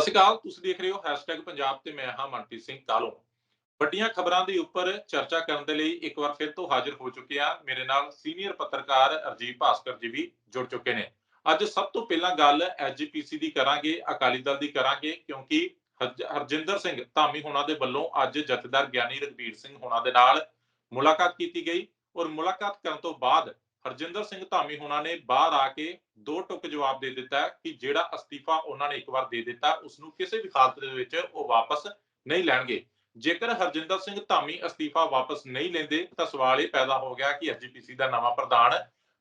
ਸਤਿ ਸ਼੍ਰੀ ਅਕਾਲ, ਤੁਸੀਂ ਦੇਖ ਰਹੇ ਹੋ #ਪੰਜਾਬ ਤੇ ਮੈਂ ਹਾਂ ਮਨਪ੍ਰੀਤ ਸਿੰਘ ਕਾਲੋ ਵੱਡੀਆਂ ਖਬਰਾਂ ਦੇ ਉੱਪਰ ਚਰਚਾ ਕਰਨ ਦੇ ਲਈ ਇੱਕ ਵਾਰ ਫਿਰ ਤੋਂ ਹਾਜ਼ਰ ਹੋ ਚੁੱਕੇ ਹਾਂ। ਮੇਰੇ ਨਾਲ ਸੀਨੀਅਰ ਪੱਤਰਕਾਰ ਅਰਜੀਤ ਭਾਸਕਰ ਜੀ ਵੀ ਜੁੜ ਚੁੱਕੇ ਨੇ। ਅੱਜ ਸਭ ਤੋਂ ਪਹਿਲਾਂ ਗੱਲ ਐਸਜੀਪੀਸੀ ਦੀ ਕਰਾਂਗੇ, ਅਕਾਲੀ ਦਲ ਦੀ ਕਰਾਂਗੇ, ਕਿਉਂਕਿ ਹਰਜ- ਹਰਜਿੰਦਰ ਸਿੰਘ ਧਾਮੀ ਹੋਣਾ ਦੇ ਵੱਲੋਂ ਅੱਜ ਜਥੇਦਾਰ ਗਿਆਨੀ ਰਘਬੀਰ ਸਿੰਘ ਹੋਣਾ ਦੇ ਨਾਲ ਮੁਲਾਕਾਤ ਕੀਤੀ ਗਈ ਔਰ ਮੁਲਾਕਾਤ ਕਰਨ ਤੋਂ ਬਾਅਦ ਹਰਜਿੰਦਰ ਸਿੰਘ ਧਾਮੀ ਹੋਣਾ ਨੇ ਬਾਹਰ ਆ ਕੇ ਦੋ ਟੁਕ ਜਵਾਬ ਦੇ ਦਿੱਤਾ ਕਿ ਜਿਹੜਾ ਅਸਤੀਫਾ ਉਹਨਾਂ ਨੇ ਇੱਕ ਵਾਰ ਦੇ ਦਿੱਤਾ ਉਸ ਨੂੰ ਕਿਸੇ ਵੀ ਹਾਲਤ ਦੇ ਵਿੱਚ ਉਹ ਵਾਪਸ ਨਹੀਂ ਲੈਣਗੇ। ਜੇਕਰ ਹਰਜਿੰਦਰ ਸਿੰਘ ਧਾਮੀ ਅਸਤੀਫਾ ਵਾਪਸ ਨਹੀਂ ਲੈਂਦੇ, ਤਾਂ ਸਵਾਲ ਇਹ ਪੈਦਾ ਹੋ ਗਿਆ ਕਿ ਐਸਜੀਪੀਸੀ ਦਾ ਨਵਾਂ ਪ੍ਰਧਾਨ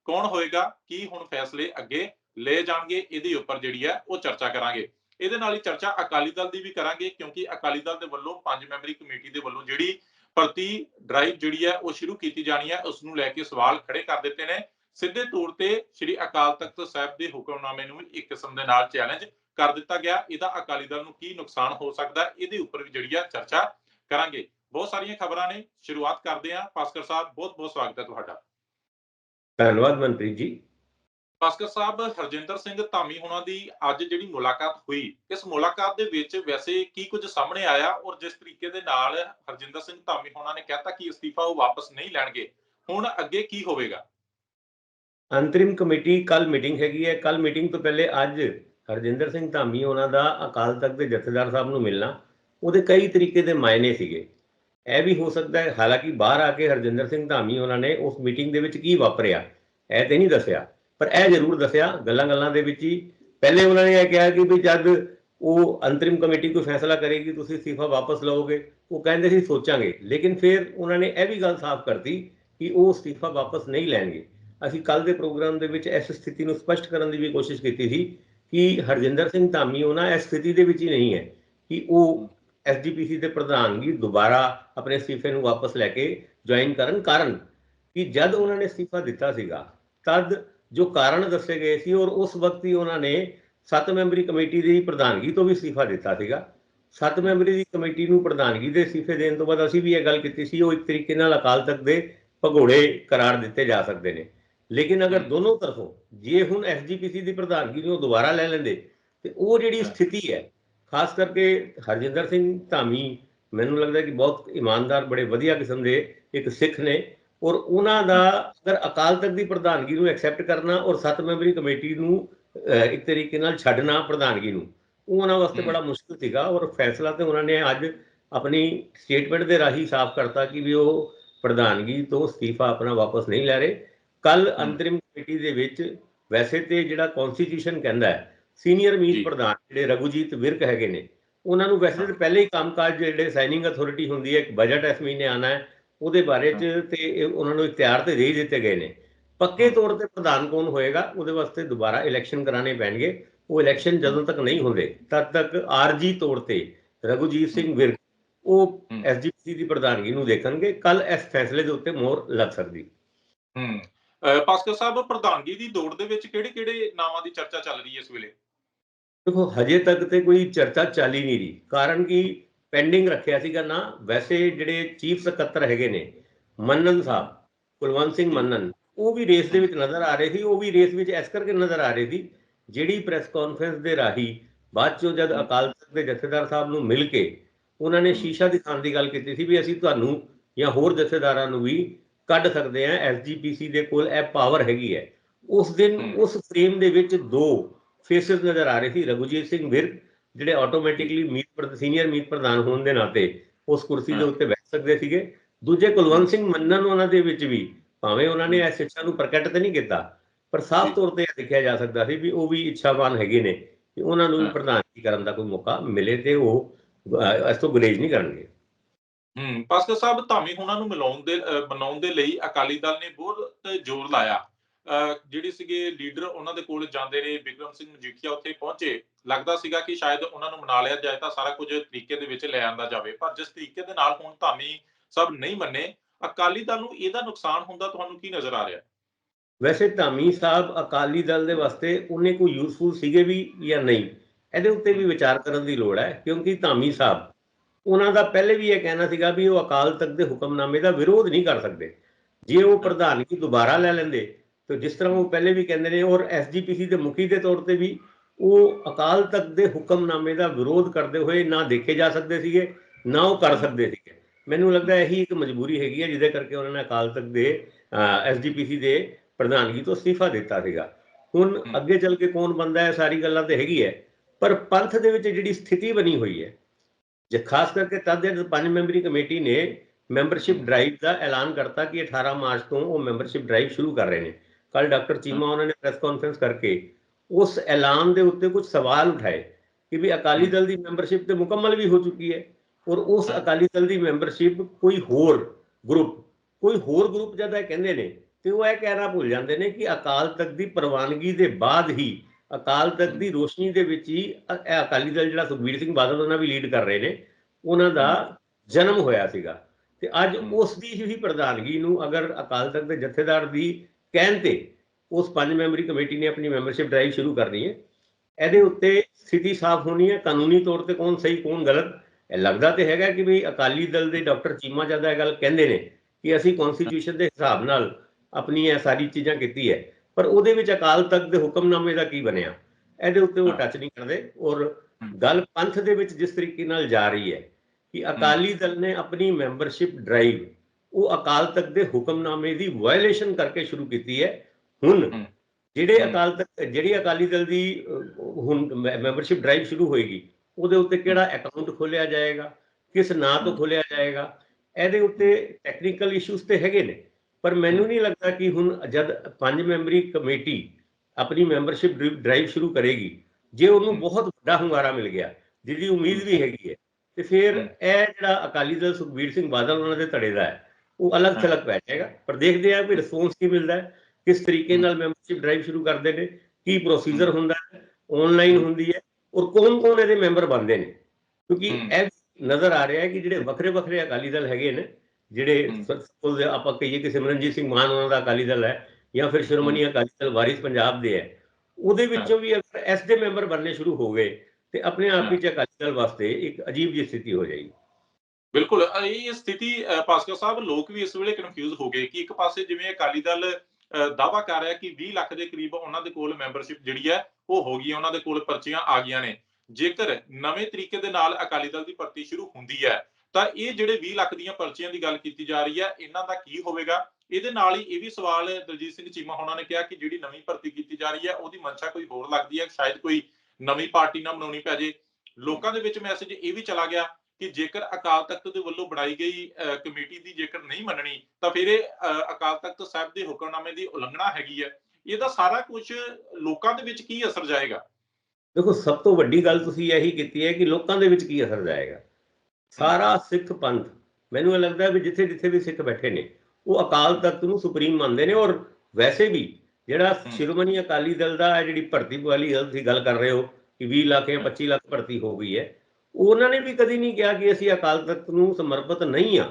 ਕੌਣ ਹੋਏਗਾ, ਕੀ ਹੁਣ ਫੈਸਲੇ ਅੱਗੇ ਲਏ ਜਾਣਗੇ, ਇਹਦੇ ਉੱਪਰ ਜਿਹੜੀ ਹੈ ਉਹ ਚਰਚਾ ਕਰਾਂਗੇ। ਇਹਦੇ ਨਾਲ ਹੀ ਚਰਚਾ ਅਕਾਲੀ ਦਲ ਦੀ ਵੀ ਕਰਾਂਗੇ, ਕਿਉਂਕਿ ਅਕਾਲੀ ਦਲ ਦੇ ਵੱਲੋਂ ਪੰਜ ਮੈਂਬਰੀ ਕਮੇਟੀ ਦੇ ਵੱਲੋਂ ਜਿਹੜੀ ਭਰਤੀ ਡਰਾਈਵ ਜਿਹੜੀ ਹੈ ਉਹ ਸ਼ੁਰੂ ਕੀਤੀ ਜਾਣੀ ਹੈ ਉਸ ਨੂੰ ਲੈ ਕੇ ਸਵਾਲ ਖੜੇ ਕਰ ਦਿੱਤੇ ਨੇ। ਸਿੱਧੇ ਤੌਰ ਤੇ ਸ੍ਰੀ ਅਕਾਲ ਤਖਤ ਸਾਹਿਬ ਦੇ ਹੁਕਮਨਾਮੇ ਨੂੰ ਇੱਕ ਕਿਸਮ ਦੇ ਨਾਲ ਚੈਲੰਜ ਕਰ ਦਿੱਤਾ ਗਿਆ। ਇਹਦਾ ਅਕਾਲੀ ਦਲ ਨੂੰ ਕੀ ਨੁਕਸਾਨ ਹੋ ਸਕਦਾ ਇਹਦੇ ਉੱਪਰ ਵੀ ਜਿਹੜੀ ਆ ਚਰਚਾ ਕਰਾਂਗੇ। ਬਹੁਤ ਸਾਰੀਆਂ ਖਬਰਾਂ ਨੇ, ਸ਼ੁਰੂਆਤ ਕਰਦੇ ਹਾਂ। ਭਾਸਕਰ ਸਾਹਿਬ ਬਹੁਤ ਬਹੁਤ ਸਵਾਗਤ ਹੈ ਤੁਹਾਡਾ। ਧੰਨਵਾਦ ਮਨਪ੍ਰੀਤ ਜੀ। ਭਾਸਕਰ ਸਾਹਿਬ, ਹਰਜਿੰਦਰ ਸਿੰਘ ਧਾਮੀ ਹੋਣਾ ਦੀ ਅੱਜ ਜਿਹੜੀ ਮੁਲਾਕਾਤ ਹੋਈ, ਇਸ ਮੁਲਾਕਾਤ ਦੇ ਵਿੱਚ ਵੈਸੇ ਕੀ ਕੁਝ ਸਾਹਮਣੇ ਆਇਆ ਔਰ ਜਿਸ ਤਰੀਕੇ ਦੇ ਨਾਲ ਹਰਜਿੰਦਰ ਸਿੰਘ ਧਾਮੀ ਹੋਣਾ ਨੇ ਕਹਿਤਾ ਕਿ ਅਸਤੀਫਾ ਉਹ ਵਾਪਸ ਨਹੀਂ ਲੈਣਗੇ, ਹੁਣ ਅੱਗੇ ਕੀ ਹੋਵੇਗਾ? ਅੰਤਰਿਮ ਕਮੇਟੀ ਕੱਲ ਮੀਟਿੰਗ ਹੈਗੀ ਹੈ। ਕੱਲ ਮੀਟਿੰਗ ਤੋਂ ਪਹਿਲੇ ਅੱਜ ਹਰਜਿੰਦਰ ਸਿੰਘ ਧਾਮੀ ਉਹਨਾਂ ਦਾ ਅਕਾਲ ਤਖਤ ਦੇ ਜਥੇਦਾਰ ਸਾਹਿਬ ਨੂੰ ਮਿਲਣਾ, ਉਹਦੇ ਕਈ ਤਰੀਕੇ ਦੇ ਮਾਇਨੇ ਸੀਗੇ। ਇਹ ਵੀ ਹੋ ਸਕਦਾ ਹੈ, ਹਾਲਾਂਕਿ ਬਾਹਰ ਆ ਕੇ ਹਰਜਿੰਦਰ ਸਿੰਘ ਧਾਮੀ ਉਹਨਾਂ ਨੇ ਉਸ ਮੀਟਿੰਗ ਦੇ ਵਿੱਚ ਕੀ ਵਾਪਰਿਆ, ਇਹ ਤੇ ਨਹੀਂ ਦੱਸਿਆ। ਪਰ ਇਹ ਜ਼ਰੂਰ ਦੱਸਿਆ ਗੱਲਾਂ-ਗੱਲਾਂ ਦੇ ਵਿੱਚ ਹੀ ਪਹਿਲੇ ਉਹਨਾਂ ਨੇ ਇਹ ਕਿਹਾ ਕਿ ਵੀ ਜਦ ਉਹ ਅੰਤਰਿਮ ਕਮੇਟੀ ਕੋਈ ਫੈਸਲਾ ਕਰੇਗੀ, ਤੁਸੀਂ ਅਸਤੀਫਾ ਵਾਪਸ ਲਓਗੇ ਉਹ ਕਹਿੰਦੇ ਸੀ ਸੋਚਾਂਗੇ। ਲੇਕਿਨ ਫਿਰ ਉਹਨਾਂ ਨੇ ਇਹ ਵੀ ਗੱਲ ਸਾਫ਼ ਕਰਤੀ ਕਿ ਉਹ ਅਸਤੀਫਾ ਵਾਪਸ ਨਹੀਂ ਲੈਣਗੇ। ਅਸੀਂ ਕੱਲ ਦੇ ਪ੍ਰੋਗਰਾਮ ਦੇ ਵਿੱਚ ਇਸ ਸਥਿਤੀ ਨੂੰ ਸਪਸ਼ਟ ਕਰਨ ਦੀ ਵੀ ਕੋਸ਼ਿਸ਼ ਕੀਤੀ ਸੀ ਕਿ ਹਰਜਿੰਦਰ ਸਿੰਘ ਧਾਮੀ ਉਹਨਾਂ ਇਸ ਸਥਿਤੀ ਦੇ ਵਿੱਚ ਹੀ ਨਹੀਂ ਹੈ ਕਿ ਉਹ ਐਸਡੀਪੀਸੀ ਦੇ ਪ੍ਰਧਾਨਗੀ ਦੁਬਾਰਾ ਆਪਣੇ ਅਸਤੀਫੇ ਨੂੰ ਵਾਪਸ ਲੈ ਕੇ ਜੁਆਇਨ ਕਰਨ ਕਾਰਨ ਕਿ ਜਦ ਉਹਨਾਂ ਨੇ ਅਸਤੀਫਾ ਦਿੱਤਾ ਸੀਗਾ, ਤਦ ਜੋ ਕਾਰਨ ਦੱਸੇ ਗਏ ਸੀ ਔਰ ਉਸ ਵਕਤ ਹੀ ਉਹਨਾਂ ਨੇ ਸੱਤ ਮੈਂਬਰੀ ਕਮੇਟੀ ਦੀ ਪ੍ਰਧਾਨਗੀ ਤੋਂ ਵੀ ਅਸਤੀਫਾ ਦਿੱਤਾ ਸੀਗਾ। ਸੱਤ ਮੈਂਬਰੀ ਦੀ ਕਮੇਟੀ ਨੂੰ ਪ੍ਰਧਾਨਗੀ ਦੇ ਅਸਤੀਫੇ ਦੇਣ ਤੋਂ ਬਾਅਦ ਅਸੀਂ ਵੀ ਇਹ ਗੱਲ ਕੀਤੀ ਸੀ ਉਹ ਇੱਕ ਤਰੀਕੇ ਨਾਲ ਅਕਾਲ ਤਖਤ ਦੇ ਭਗੋੜੇ ਕਰਾਰ ਦਿੱਤੇ ਜਾ ਸਕਦੇ ਨੇ। ਲੇਕਿਨ ਅਗਰ ਦੋਨੋਂ ਤਰਫੋਂ ਜੇ ਹੁਣ ਐਸਜੀਪੀਸੀ ਦੀ ਪ੍ਰਧਾਨਗੀ ਨੂੰ ਦੁਬਾਰਾ ਲੈ ਲੈਂਦੇ ਤੇ ਉਹ ਜਿਹੜੀ ਸਥਿਤੀ ਹੈ ਖਾਸ ਕਰਕੇ ਹਰਜਿੰਦਰ ਸਿੰਘ ਧਾਮੀ ਮੈਨੂੰ ਲੱਗਦਾ ਕਿ ਬਹੁਤ ਇਮਾਨਦਾਰ ਬੜੇ ਵਧੀਆ ਕਿਸਮ ਦੇ ਇੱਕ ਸਿੱਖ ਨੇ ਔਰ ਉਹਨਾਂ ਦਾ ਅਗਰ ਅਕਾਲ ਤਖਤ ਦੀ ਪ੍ਰਧਾਨਗੀ ਨੂੰ ਐਕਸੈਪਟ ਕਰਨਾ ਔਰ ਸੱਤ ਮੈਂਬਰੀ ਕਮੇਟੀ ਨੂੰ ਇੱਕ ਤਰੀਕੇ ਨਾਲ ਛੱਡਣਾ ਪ੍ਰਧਾਨਗੀ ਨੂੰ ਉਹ ਉਹਨਾਂ ਵਾਸਤੇ। ਬੜਾ ਮੁਸ਼ਕਲ ਸੀਗਾ ਔਰ ਫੈਸਲਾ ਤੇ ਉਹਨਾਂ ਨੇ ਅੱਜ ਆਪਣੀ ਸਟੇਟਮੈਂਟ ਦੇ ਰਾਹੀਂ ਸਾਫ਼ ਕਰਤਾ ਕਿ ਵੀ ਉਹ ਪ੍ਰਧਾਨਗੀ ਤੋਂ ਅਸਤੀਫਾ ਆਪਣਾ ਵਾਪਸ ਨਹੀਂ ਲੈ ਰਹੇ ਕੱਲ। ਅੰਤਰਿਮ ਕਮੇਟੀ ਦੇ ਵਿੱਚ ਵੈਸੇ ਤੇ ਜਿਹੜਾ ਕਨਸਟੀਟਿਊਸ਼ਨ ਕਹਿੰਦਾ ਹੈ ਸੀਨੀਅਰ। ਮੀਤ ਪ੍ਰਧਾਨ ਜਿਹੜੇ ਰਘੁਜੀਤ ਵਿਰਕ ਹੈਗੇ ਨੇ ਉਹਨਾਂ ਨੂੰ ਵੈਸੇ ਤਾਂ ਪਹਿਲੇ ਹੀ ਕੰਮਕਾਜ ਜਿਹੜੇ ਸਾਈਨਿੰਗ ਅਥਾਰਟੀ ਹੁੰਦੀ ਹੈ ਇੱਕ ਬਜਟ ਇਸ ਮਹੀਨੇ ਆਣਾ ਹੈ ਉਹਦੇ ਬਾਰੇ ਚ ਤੇ ਉਹਨਾਂ ਨੂੰ ਇਖਤਿਆਰ ਤੇ ਦੇ ਦਿੱਤੇ ਗਏ ਨੇ। ਪੱਕੇ ਤੌਰ ਤੇ ਪ੍ਰਧਾਨ ਕੌਣ ਹੋਏਗਾ ਉਹਦੇ ਵਾਸਤੇ ਦੁਬਾਰਾ ਇਲੈਕਸ਼ਨ ਕਰਾਣੇ ਪੈਣਗੇ। ਉਹ ਇਲੈਕਸ਼ਨ ਜਦੋਂ ਤੱਕ ਨਹੀਂ ਹੁੰਦੇ ਤਦ ਤੱਕ ਆਰਜੀ ਤੌਰ ਤੇ ਰਘੁਜੀਤ ਸਿੰਘ ਵਿਰਕ ਉਹ। ਐਸਜੀਪੀਸੀ ਦੀ ਪ੍ਰਧਾਨਗੀ ਨੂੰ ਦੇਖਣਗੇ। ਕੱਲ ਇਸ ਫੈਸਲੇ ਦੇ ਉੱਤੇ ਮੋਹਰ ਲੱਗ ਸਕਦੀ। ਹੂੰ। ਅਹ ਭਾਸਕਰ ਸਾਹਿਬ ਪ੍ਰਧਾਨਗੀ ਦੀ ਦੌੜ ਦੇ ਵਿੱਚ ਕਿਹੜੇ ਕਿਹੜੇ ਨਾਵਾਂ ਦੀ ਚਰਚਾ ਚੱਲ ਰਹੀ ਹੈ ਇਸ ਵੇਲੇ? ਦੇਖੋ ਹਜੇ ਤੱਕ ਤੇ ਕੋਈ ਚਰਚਾ ਚੱਲ ਹੀ ਨਹੀਂ ਰਹੀ। ਕਾਰਨ ਕਿ? ਪੈਂਡਿੰਗ ਰੱਖਿਆ ਸੀਗਾ ਨਾ ਵੈਸੇ ਜਿਹੜੇ ਚੀਫ ਸਕੱਤਰ ਹੈਗੇ ਨੇ ਮੰਨਨ ਸਾਹਿਬ ਕੁਲਵੰਤ ਸਿੰਘ ਮੰਨਨ ਉਹ ਵੀ ਰੇਸ ਦੇ ਵਿੱਚ ਨਜ਼ਰ ਆ ਰਹੇ ਸੀ ਉਹ ਵੀ ਰੇਸ ਵਿੱਚ ਇਸ ਕਰਕੇ ਨਜ਼ਰ ਆ ਰਹੇ ਸੀ ਜਿਹੜੀ ਪ੍ਰੈਸ ਕਾਨਫਰੰਸ ਦੇ ਰਾਹੀਂ ਬਾਅਦ ਚੋਂ ਜਦ ਅਕਾਲ ਤਖਤ ਦੇ ਜਥੇਦਾਰ ਸਾਹਿਬ ਨੂੰ ਮਿਲ ਕੇ ਉਹਨਾਂ ਨੇ ਸ਼ੀਸ਼ਾ ਦਿਖਾਉਣ ਦੀ ਗੱਲ ਕੀਤੀ ਸੀ ਵੀ ਅਸੀਂ ਤੁਹਾਨੂੰ ਜਾਂ ਹੋਰ ਜਥੇਦਾਰਾਂ ਨੂੰ ਵੀ ਕੱਢ ਸਕਦੇ ਹਾਂ ਐਸਜੀਪੀਸੀ ਦੇ ਕੋਲ ਇਹ ਪਾਵਰ ਹੈਗੀ ਹੈ ਉਸ ਦਿਨ। ਉਸ ਫਰੇਮ ਦੇ ਵਿੱਚ ਦੋ ਫੇਸਸ ਨਜ਼ਰ ਆ ਰਹੇ ਸੀ ਰਘੁਜੀਤ ਸਿੰਘ ਵਿਰਕ ਜਿਹੜੇ ਆਟੋਮੈਟਿਕਲੀ ਮੀਤ ਸੀਨੀਅਰ ਮੀਤ ਪ੍ਰਧਾਨ ਹੋਣ ਦੇ ਨਾਤੇ ਉਸ ਕੁਰਸੀ ਦੇ। ਉੱਤੇ ਬੈਠ ਸਕਦੇ ਸੀਗੇ ਦੂਜੇ ਕੁਲਵੰਤ ਸਿੰਘ ਮੰਨਨ ਉਹਨਾਂ ਦੇ ਵਿੱਚ ਵੀ ਭਾਵੇਂ ਉਹਨਾਂ ਨੇ ਇਸ ਇੱਛਾ ਨੂੰ ਪ੍ਰਗਟ ਤੇ ਨਹੀਂ ਕੀਤਾ ਪਰ ਸਾਫ਼। ਤੌਰ ਤੇ ਇਹ ਦੇਖਿਆ ਜਾ ਸਕਦਾ ਸੀ ਵੀ ਉਹ ਵੀ ਇੱਛਾਵਾਨ ਹੈਗੇ ਨੇ ਕਿ ਉਹਨਾਂ ਨੂੰ ਵੀ। ਪ੍ਰਧਾਨਗੀ ਕਰਨ ਦਾ ਕੋਈ ਮੌਕਾ ਮਿਲੇ ਤੇ ਉਹ ਇਸ ਤੋਂ ਗੁਰੇਜ਼ ਨਹੀਂ ਕਰਨਗੇ ਹੂੰ ਭਾਸਕਰ ਸਾਹਿਬ ਧਾਮੀ ਹੋਣਾ ਨੂੰ ਮਿਲਾਉਣ ਦੇ ਬਣਾਉਣ ਦੇ ਲਈ ਅਕਾਲੀ ਦਲ ਨੇ ਬਹੁਤ ਜ਼ੋਰ ਲਾਇਆ ਜਿਹੜੀ ਸੀਗੇ ਲੀਡਰ ਉਹਨਾਂ ਦੇ ਕੋਲ ਜਾਂਦੇ ਰਹੇ ਬਿਕਰਮ ਸਿੰਘ ਮਜੀਠੀਆ ਉੱਥੇ ਪਹੁੰਚੇ ਲੱਗਦਾ ਸੀਗਾ ਕਿ ਸ਼ਾਇਦ ਉਹਨਾਂ ਨੂੰ ਮਨਾ ਲਿਆ ਜਾਏ ਤਾਂ ਸਾਰਾ ਕੁਝ ਤਰੀਕੇ ਦੇ ਵਿੱਚ ਲੈ ਆਂਦਾ ਜਾਵੇ, ਪਰ ਜਿਸ ਤਰੀਕੇ ਦੇ ਨਾਲ ਹੁਣ ਧਾਮੀ ਸਭ ਨਹੀਂ ਮੰਨੇ, ਅਕਾਲੀ ਦਲ ਨੂੰ ਇਹਦਾ ਨੁਕਸਾਨ ਹੁੰਦਾ ਤੁਹਾਨੂੰ ਕੀ ਨਜ਼ਰ ਆ ਰਿਹਾ? ਵੈਸੇ ਧਾਮੀ ਸਾਹਿਬ ਅਕਾਲੀ ਦਲ ਦੇ ਵਾਸਤੇ ਉਹਨੇ ਕੋਈ ਯੂਸਫੁਲ ਸੀਗੇ ਵੀ ਜਾਂ ਨਹੀਂ? ਇਹਦੇ ਉੱਤੇ ਵੀ ਵਿਚਾਰ ਕਰਨ ਦੀ ਲੋੜ ਹੈ, ਕਿਉਂਕਿ ਧਾਮੀ ਸਾਹਿਬ ਉਹਨਾਂ ਦਾ ਪਹਿਲੇ ਵੀ ਇਹ ਕਹਿਣਾ ਸੀਗਾ ਵੀ ਉਹ ਅਕਾਲ ਤਖਤ ਦੇ ਹੁਕਮਨਾਮੇ ਦਾ ਵਿਰੋਧ ਨਹੀਂ ਕਰ ਸਕਦੇ। ਜੇ ਉਹ ਪ੍ਰਧਾਨਗੀ ਦੁਬਾਰਾ ਲੈ ਲੈਂਦੇ, ਤੇ ਜਿਸ ਤਰ੍ਹਾਂ ਉਹ ਪਹਿਲੇ ਵੀ ਕਹਿੰਦੇ ਨੇ ਔਰ ਐਸਜੀਪੀਸੀ ਦੇ ਮੁਖੀ ਦੇ ਤੌਰ ਤੇ ਵੀ ਉਹ ਅਕਾਲ ਤਖਤ ਦੇ ਹੁਕਮਨਾਮੇ ਦਾ ਵਿਰੋਧ ਕਰਦੇ ਹੋਏ ਨਾ ਦੇਖੇ ਜਾ ਸਕਦੇ ਸੀਗੇ ਨਾ ਉਹ ਕਰ ਸਕਦੇ ਸੀਗੇ। ਮੈਨੂੰ ਲੱਗਦਾ ਇਹੀ ਇੱਕ ਮਜਬੂਰੀ ਹੈਗੀ ਹੈ ਜਿਹਦੇ ਕਰਕੇ ਉਹਨਾਂ ਨੇ ਅਕਾਲ ਤਖਤ ਦੇ ਐਸਜੀਪੀਸੀ ਦੇ ਪ੍ਰਧਾਨਗੀ ਤੋਂ ਅਸਤੀਫਾ ਦਿੱਤਾ ਸੀਗਾ। ਹੁਣ। ਅੱਗੇ ਚੱਲ ਕੇ ਕੌਣ ਬੰਦਾ ਹੈ ਸਾਰੀ ਗੱਲਾਂ ਤੇ ਹੈਗੀ ਹੈ ਪਰ ਪੰਥ ਦੇ ਵਿੱਚ ਜਿਹੜੀ ਸਥਿਤੀ ਬਣੀ ਹੋਈ ਹੈ ਜੇ ਖਾਸ ਕਰਕੇ ਤਦ ਜਦ ਪੰਜ ਮੈਂਬਰੀ ਕਮੇਟੀ ਨੇ ਮੈਂਬਰਸ਼ਿਪ ਡਰਾਈਵ ਦਾ ਐਲਾਨ ਕਰਤਾ ਕਿ 18 ਮਾਰਚ ਤੋਂ ਉਹ ਮੈਂਬਰਸ਼ਿਪ ਡਰਾਈਵ ਸ਼ੁਰੂ ਕਰ ਰਹੇ ਨੇ। ਕੱਲ ਡਾਕਟਰ ਚੀਮਾ ਉਹਨਾਂ ਨੇ ਪ੍ਰੈਸ ਕਾਨਫਰੰਸ ਕਰਕੇ ਉਸ ਐਲਾਨ ਦੇ ਉੱਤੇ ਕੁਝ ਸਵਾਲ ਉਠਾਏ ਕਿ ਵੀ ਅਕਾਲੀ ਦਲ ਦੀ ਮੈਂਬਰਸ਼ਿਪ ਤੇ ਮੁਕੰਮਲ ਵੀ ਹੋ ਚੁੱਕੀ ਹੈ ਔਰ ਉਸ। ਅਕਾਲੀ ਦਲ ਦੀ ਮੈਂਬਰਸ਼ਿਪ ਕੋਈ ਹੋਰ ਗਰੁੱਪ ਕੋਈ ਹੋਰ ਗਰੁੱਪ ਜਦ ਇਹ ਕਹਿੰਦੇ ਨੇ ਤੇ ਉਹ ਇਹ ਕਹਿਣਾ ਭੁੱਲ ਜਾਂਦੇ ਨੇ ਕਿ ਅਕਾਲ ਤਖਤ ਦੀ ਪ੍ਰਵਾਨਗੀ ਦੇ ਬਾਅਦ ਹੀ ਅਕਾਲ ਤਖਤ ਦੀ ਰੋਸ਼ਨੀ ਦੇ ਵਿੱਚ ਹੀ ਇਹ ਅਕਾਲੀ ਦਲ ਜਿਹੜਾ ਸੁਖਬੀਰ ਸਿੰਘ ਬਾਦਲ ਉਹਨਾਂ ਵੀ ਲੀਡ ਕਰ ਰਹੇ ਨੇ ਉਹਨਾਂ ਦਾ ਜਨਮ ਹੋਇਆ ਸੀਗਾ ਤੇ ਅੱਜ। ਉਸ ਦੀ ਹੀ ਪ੍ਰਧਾਨਗੀ ਨੂੰ ਅਗਰ ਅਕਾਲ ਤਖਤ ਦੇ ਜਥੇਦਾਰ ਦੀ ਕਹਿਣ ਤੇ ਉਸ ਪੰਜ ਮੈਂਬਰੀ ਕਮੇਟੀ ਨੇ ਆਪਣੀ ਮੈਂਬਰਸ਼ਿਪ ਡਰਾਈਵ ਸ਼ੁਰੂ ਕਰਨੀ ਹੈ। ਇਹਦੇ ਉੱਤੇ ਸਥਿਤੀ ਸਾਫ਼ ਹੋਣੀ ਹੈ ਕਾਨੂੰਨੀ ਤੌਰ ਤੇ ਕੌਣ ਸਹੀ ਕੌਣ ਗਲਤ। ਇਹ ਲੱਗਦਾ ਤੇ ਹੈਗਾ ਕਿ ਵੀ ਅਕਾਲੀ ਦਲ ਦੇ ਡਾਕਟਰ ਚੀਮਾ ਜਦ ਇਹ ਗੱਲ ਕਹਿੰਦੇ ਨੇ ਕਿ ਅਸੀਂ ਕਨਸਟੀਟਿਊਸ਼ਨ ਦੇ ਹਿਸਾਬ ਨਾਲ ਆਪਣੀ ਇਹ ਸਾਰੀ ਚੀਜ਼ਾਂ ਕੀਤੀ ਹੈ। ਪਰ ਉਹਦੇ ਵਿੱਚ ਅਕਾਲ ਤਖਤ ਦੇ ਹੁਕਮਨਾਮੇ ਦਾ ਕੀ ਬਣਿਆ? ਇਹਦੇ ਉੱਤੇ ਉਹ। ਟੱਚ ਨਹੀਂ ਕਰਦੇ ਔਰ। ਗੱਲ ਪੰਥ ਦੇ ਵਿੱਚ ਜਿਸ ਤਰੀਕੇ ਨਾਲ ਜਾ ਰਹੀ ਹੈ ਕਿ ਅਕਾਲੀ ਦਲ ਨੇ ਆਪਣੀ ਮੈਂਬਰਸ਼ਿਪ ਡਰਾਈਵ ਉਹ ਅਕਾਲ ਤਖਤ ਦੇ ਹੁਕਮਨਾਮੇ ਦੀ ਵਾਇਲੇਸ਼ਨ ਕਰਕੇ ਸ਼ੁਰੂ ਕੀਤੀ ਹੈ। ਹੁਣ। ਜਿਹੜੇ। ਅਕਾਲ ਜਿਹੜੀ ਅਕਾਲੀ ਦਲ ਦੀ ਹੁਣ ਮੈਂਬਰਸ਼ਿਪ ਡਰਾਈਵ ਸ਼ੁਰੂ ਹੋਏਗੀ ਉਹਦੇ ਉੱਤੇ ਕਿਹੜਾ ਅਕਾਊਂਟ ਖੋਲਿਆ ਜਾਏਗਾ ਕਿਸ ਨਾਂ ਤੋਂ। ਖੋਲਿਆ ਜਾਏਗਾ ਇਹਦੇ ਉੱਤੇ ਟੈਕਨੀਕਲ ਇਸ਼ੂਸ ਤੇ ਹੈਗੇ ਨੇ ਪਰ ਮੈਨੂੰ ਨਹੀਂ ਲੱਗਦਾ ਕਿ ਹੁਣ ਜਦ ਪੰਜ ਮੈਂਬਰੀ ਕਮੇਟੀ ਆਪਣੀ ਮੈਂਬਰਸ਼ਿਪ ਡਰਾਈਵ ਸ਼ੁਰੂ ਕਰੇਗੀ ਜੇ ਉਹਨੂੰ। ਬਹੁਤ ਵੱਡਾ ਹੁੰਗਾਰਾ ਮਿਲ ਗਿਆ ਜਿਹਦੀ ਉਮੀਦ ਵੀ ਹੈਗੀ ਹੈ ਤੇ ਫਿਰ। ਇਹ ਜਿਹੜਾ ਅਕਾਲੀ ਦਲ ਸੁਖਬੀਰ ਸਿੰਘ ਬਾਦਲ ਉਹਨਾਂ ਦੇ ਧੜੇ ਦਾ ਹੈ ਉਹ ਅਲੱਗ ਹਾਂ। ਥਲੱਗ ਪੈ ਜਾਏਗਾ ਪਰ ਦੇਖਦੇ ਆ ਵੀ ਰਿਸਪੌਂਸ ਕੀ ਮਿਲਦਾ ਹੈ ਕਿਸ ਤਰੀਕੇ। ਨਾਲ ਮੈਂਬਰਸ਼ਿਪ ਡਰਾਈਵ ਸ਼ੁਰੂ ਕਰਦੇ ਨੇ ਕੀ ਪ੍ਰੋਸੀਜਰ ਹੁੰਦਾ ਹੈ ਆਨਲਾਈਨ ਹੁੰਦੀ ਹੈ ਔਰ ਕੌਣ ਕੌਣ ਇਹਦੇ ਮੈਂਬਰ ਬਣਦੇ ਨੇ ਕਿਉਂਕਿ। ਇਹ ਨਜ਼ਰ ਆ ਰਿਹਾ ਹੈ ਕਿ ਜਿਹੜੇ ਵੱਖਰੇ ਵੱਖਰੇ ਅਕਾਲੀ ਦਲ ਹੈਗੇ ਨੇ ਜਿਹੜੇ। ਸਪੋਜ਼ ਆਪਾਂ ਕਹੀਏ ਕਿ ਸਿਮਰਨਜੀਤ ਸਿੰਘ ਮਾਨ ਉਹਨਾਂ ਦਾ ਅਕਾਲੀ ਦਲ ਹੈ ਜਾਂ ਫਿਰ ਸ਼੍ਰੋਮਣੀ ਅਕਾਲੀ ਦਲ ਵਾਰਿਸ ਪੰਜਾਬ ਦੇ ਹੈ ਉਹਦੇ ਵਿੱਚੋਂ ਵੀ ਅਗਰ ਐਸ ਦੇ ਮੈਂਬਰ ਬਣਨੇ ਸ਼ੁਰੂ ਹੋ ਗਏ ਤੇ ਆਪਣੇ ਆਪ ਵਿੱਚ ਅਕਾਲੀ ਦਲ ਵਾਸਤੇ ਇੱਕ ਅਜੀਬ ਜਿਹੀ ਸਥਿਤੀ ਹੋ ਜਾਏਗੀ ਬਿਲਕੁਲ ਇਹ ਸਥਿਤੀ ਅ, ਭਾਸਕਰ ਸਾਹਿਬ ਲੋਕ ਵੀ ਇਸ ਵੇਲੇ ਕਨਫਿਊਜ਼ ਹੋ ਗਏ ਕਿ ਇੱਕ ਪਾਸੇ ਜਿਵੇਂ ਅਕਾਲੀ ਦਲ ਦਾਵਾ ਕਰ ਰਿਹਾ ਕਿ 20 ਲੱਖ ਦੇ ਕਰੀਬ ਉਹਨਾਂ ਦੇ ਕੋਲ ਮੈਂਬਰਸ਼ਿਪ ਜਿਹੜੀ ਹੈ ਉਹ ਹੋ ਗਈ ਉਹਨਾਂ ਦੇ ਕੋਲ ਪਰਚੀਆਂ ਆ ਗਈਆਂ ਨੇ। ਜੇਕਰ ਨਵੇਂ ਤਰੀਕੇ ਦੇ ਨਾਲ ਅਕਾਲੀ ਦਲ ਦੀ ਭਰਤੀ ਸ਼ੁਰੂ ਹੁੰਦੀ ਹੈ, ਤਾਂ ਇਹ ਜਿਹੜੇ 20 ਲੱਖ ਦੀਆਂ ਪਰਚੀਆਂ ਦੀ ਗੱਲ ਕੀਤੀ ਜਾ ਰਹੀ ਹੈ, ਇਹਨਾਂ ਦਾ ਕੀ ਹੋਵੇਗਾ? ਇਹਦੇ ਨਾਲ ਹੀ ਇਹ ਵੀ ਸਵਾਲ ਦਲਜੀਤ ਸਿੰਘ ਚੀਮਾ ਹੋਣਾ ਨੇ ਕਿਹਾ ਕਿ ਜਿਹੜੀ ਨਵੀਂ ਭਰਤੀ ਕੀਤੀ ਜਾ ਰਹੀ ਹੈ, ਉਹਦੀ ਮਨਸ਼ਾ ਕੋਈ ਹੋਰ ਲੱਗਦੀ ਹੈ, ਸ਼ਾਇਦ ਕੋਈ ਨਵੀਂ ਪਾਰਟੀ ਨਾ ਬਣਾਉਣੀ ਪੈ ਜੇ। ਲੋਕਾਂ ਦੇ ਵਿੱਚ ਮੈਸੇਜ ਇਹ ਵੀ ਚਲਾ ਗਿਆ ਕਿ ਜੇਕਰ ਅਕਾਲ ਤਖਤ ਦੇ ਵੱਲੋਂ ਬਣਾਈ ਗਈ ਕਮੇਟੀ ਦੀ ਜੇਕਰ ਨਹੀਂ ਮੰਨਣੀ ਤਾਂ ਫਿਰ ਇਹ ਅਕਾਲ ਤਖਤ ਸਾਹਿਬ ਦੇ ਹੁਕਮਨਾਮੇ ਦੀ ਉਲੰਘਣਾ ਹੈਗੀ ਹੈ। ਇਹਦਾ ਸਾਰਾ ਕੁਝ ਲੋਕਾਂ ਦੇ ਵਿੱਚ ਕੀ ਅਸਰ ਜਾਏਗਾ? ਦੇਖੋ ਸਭ ਤੋਂ ਵੱਡੀ ਗੱਲ ਤੁਸੀਂ ਇਹੀ ਕੀਤੀ ਹੈ ਕਿ ਲੋਕਾਂ ਦੇ ਵਿੱਚ ਕੀ ਅਸਰ ਜਾਏਗਾ। ਸਾਰਾ ਸਿੱਖ ਪੰਥ ਮੈਨੂੰ ਲੱਗਦਾ ਵੀ ਜਿੱਥੇ ਜਿੱਥੇ ਵੀ ਸਿੱਖ ਬੈਠੇ ਨੇ ਉਹ ਅਕਾਲ ਤਖਤ ਨੂੰ ਸੁਪਰੀਮ ਮੰਨਦੇ ਨੇ ਔਰ ਵੈਸੇ ਵੀ ਜਿਹੜਾ ਸ਼੍ਰੋਮਣੀ ਅਕਾਲੀ ਦਲ ਦਾ ਜਿਹੜੀ ਭਰਤੀ ਵਾਲੀ ਤੁਸੀਂ ਗੱਲ ਕਰ ਰਹੇ ਹੋ ਕਿ 20 ਲੱਖ ਜਾਂ 25 ਲੱਖ ਭਰਤੀ ਹੋ ਗਈ ਹੈ ਉਹਨਾਂ ਨੇ ਵੀ ਕਦੀ ਨਹੀਂ ਕਿਹਾ ਕਿ ਅਸੀਂ ਅਕਾਲ ਤਖਤ ਨੂੰ ਸਮਰਪਿਤ ਨਹੀਂ ਆ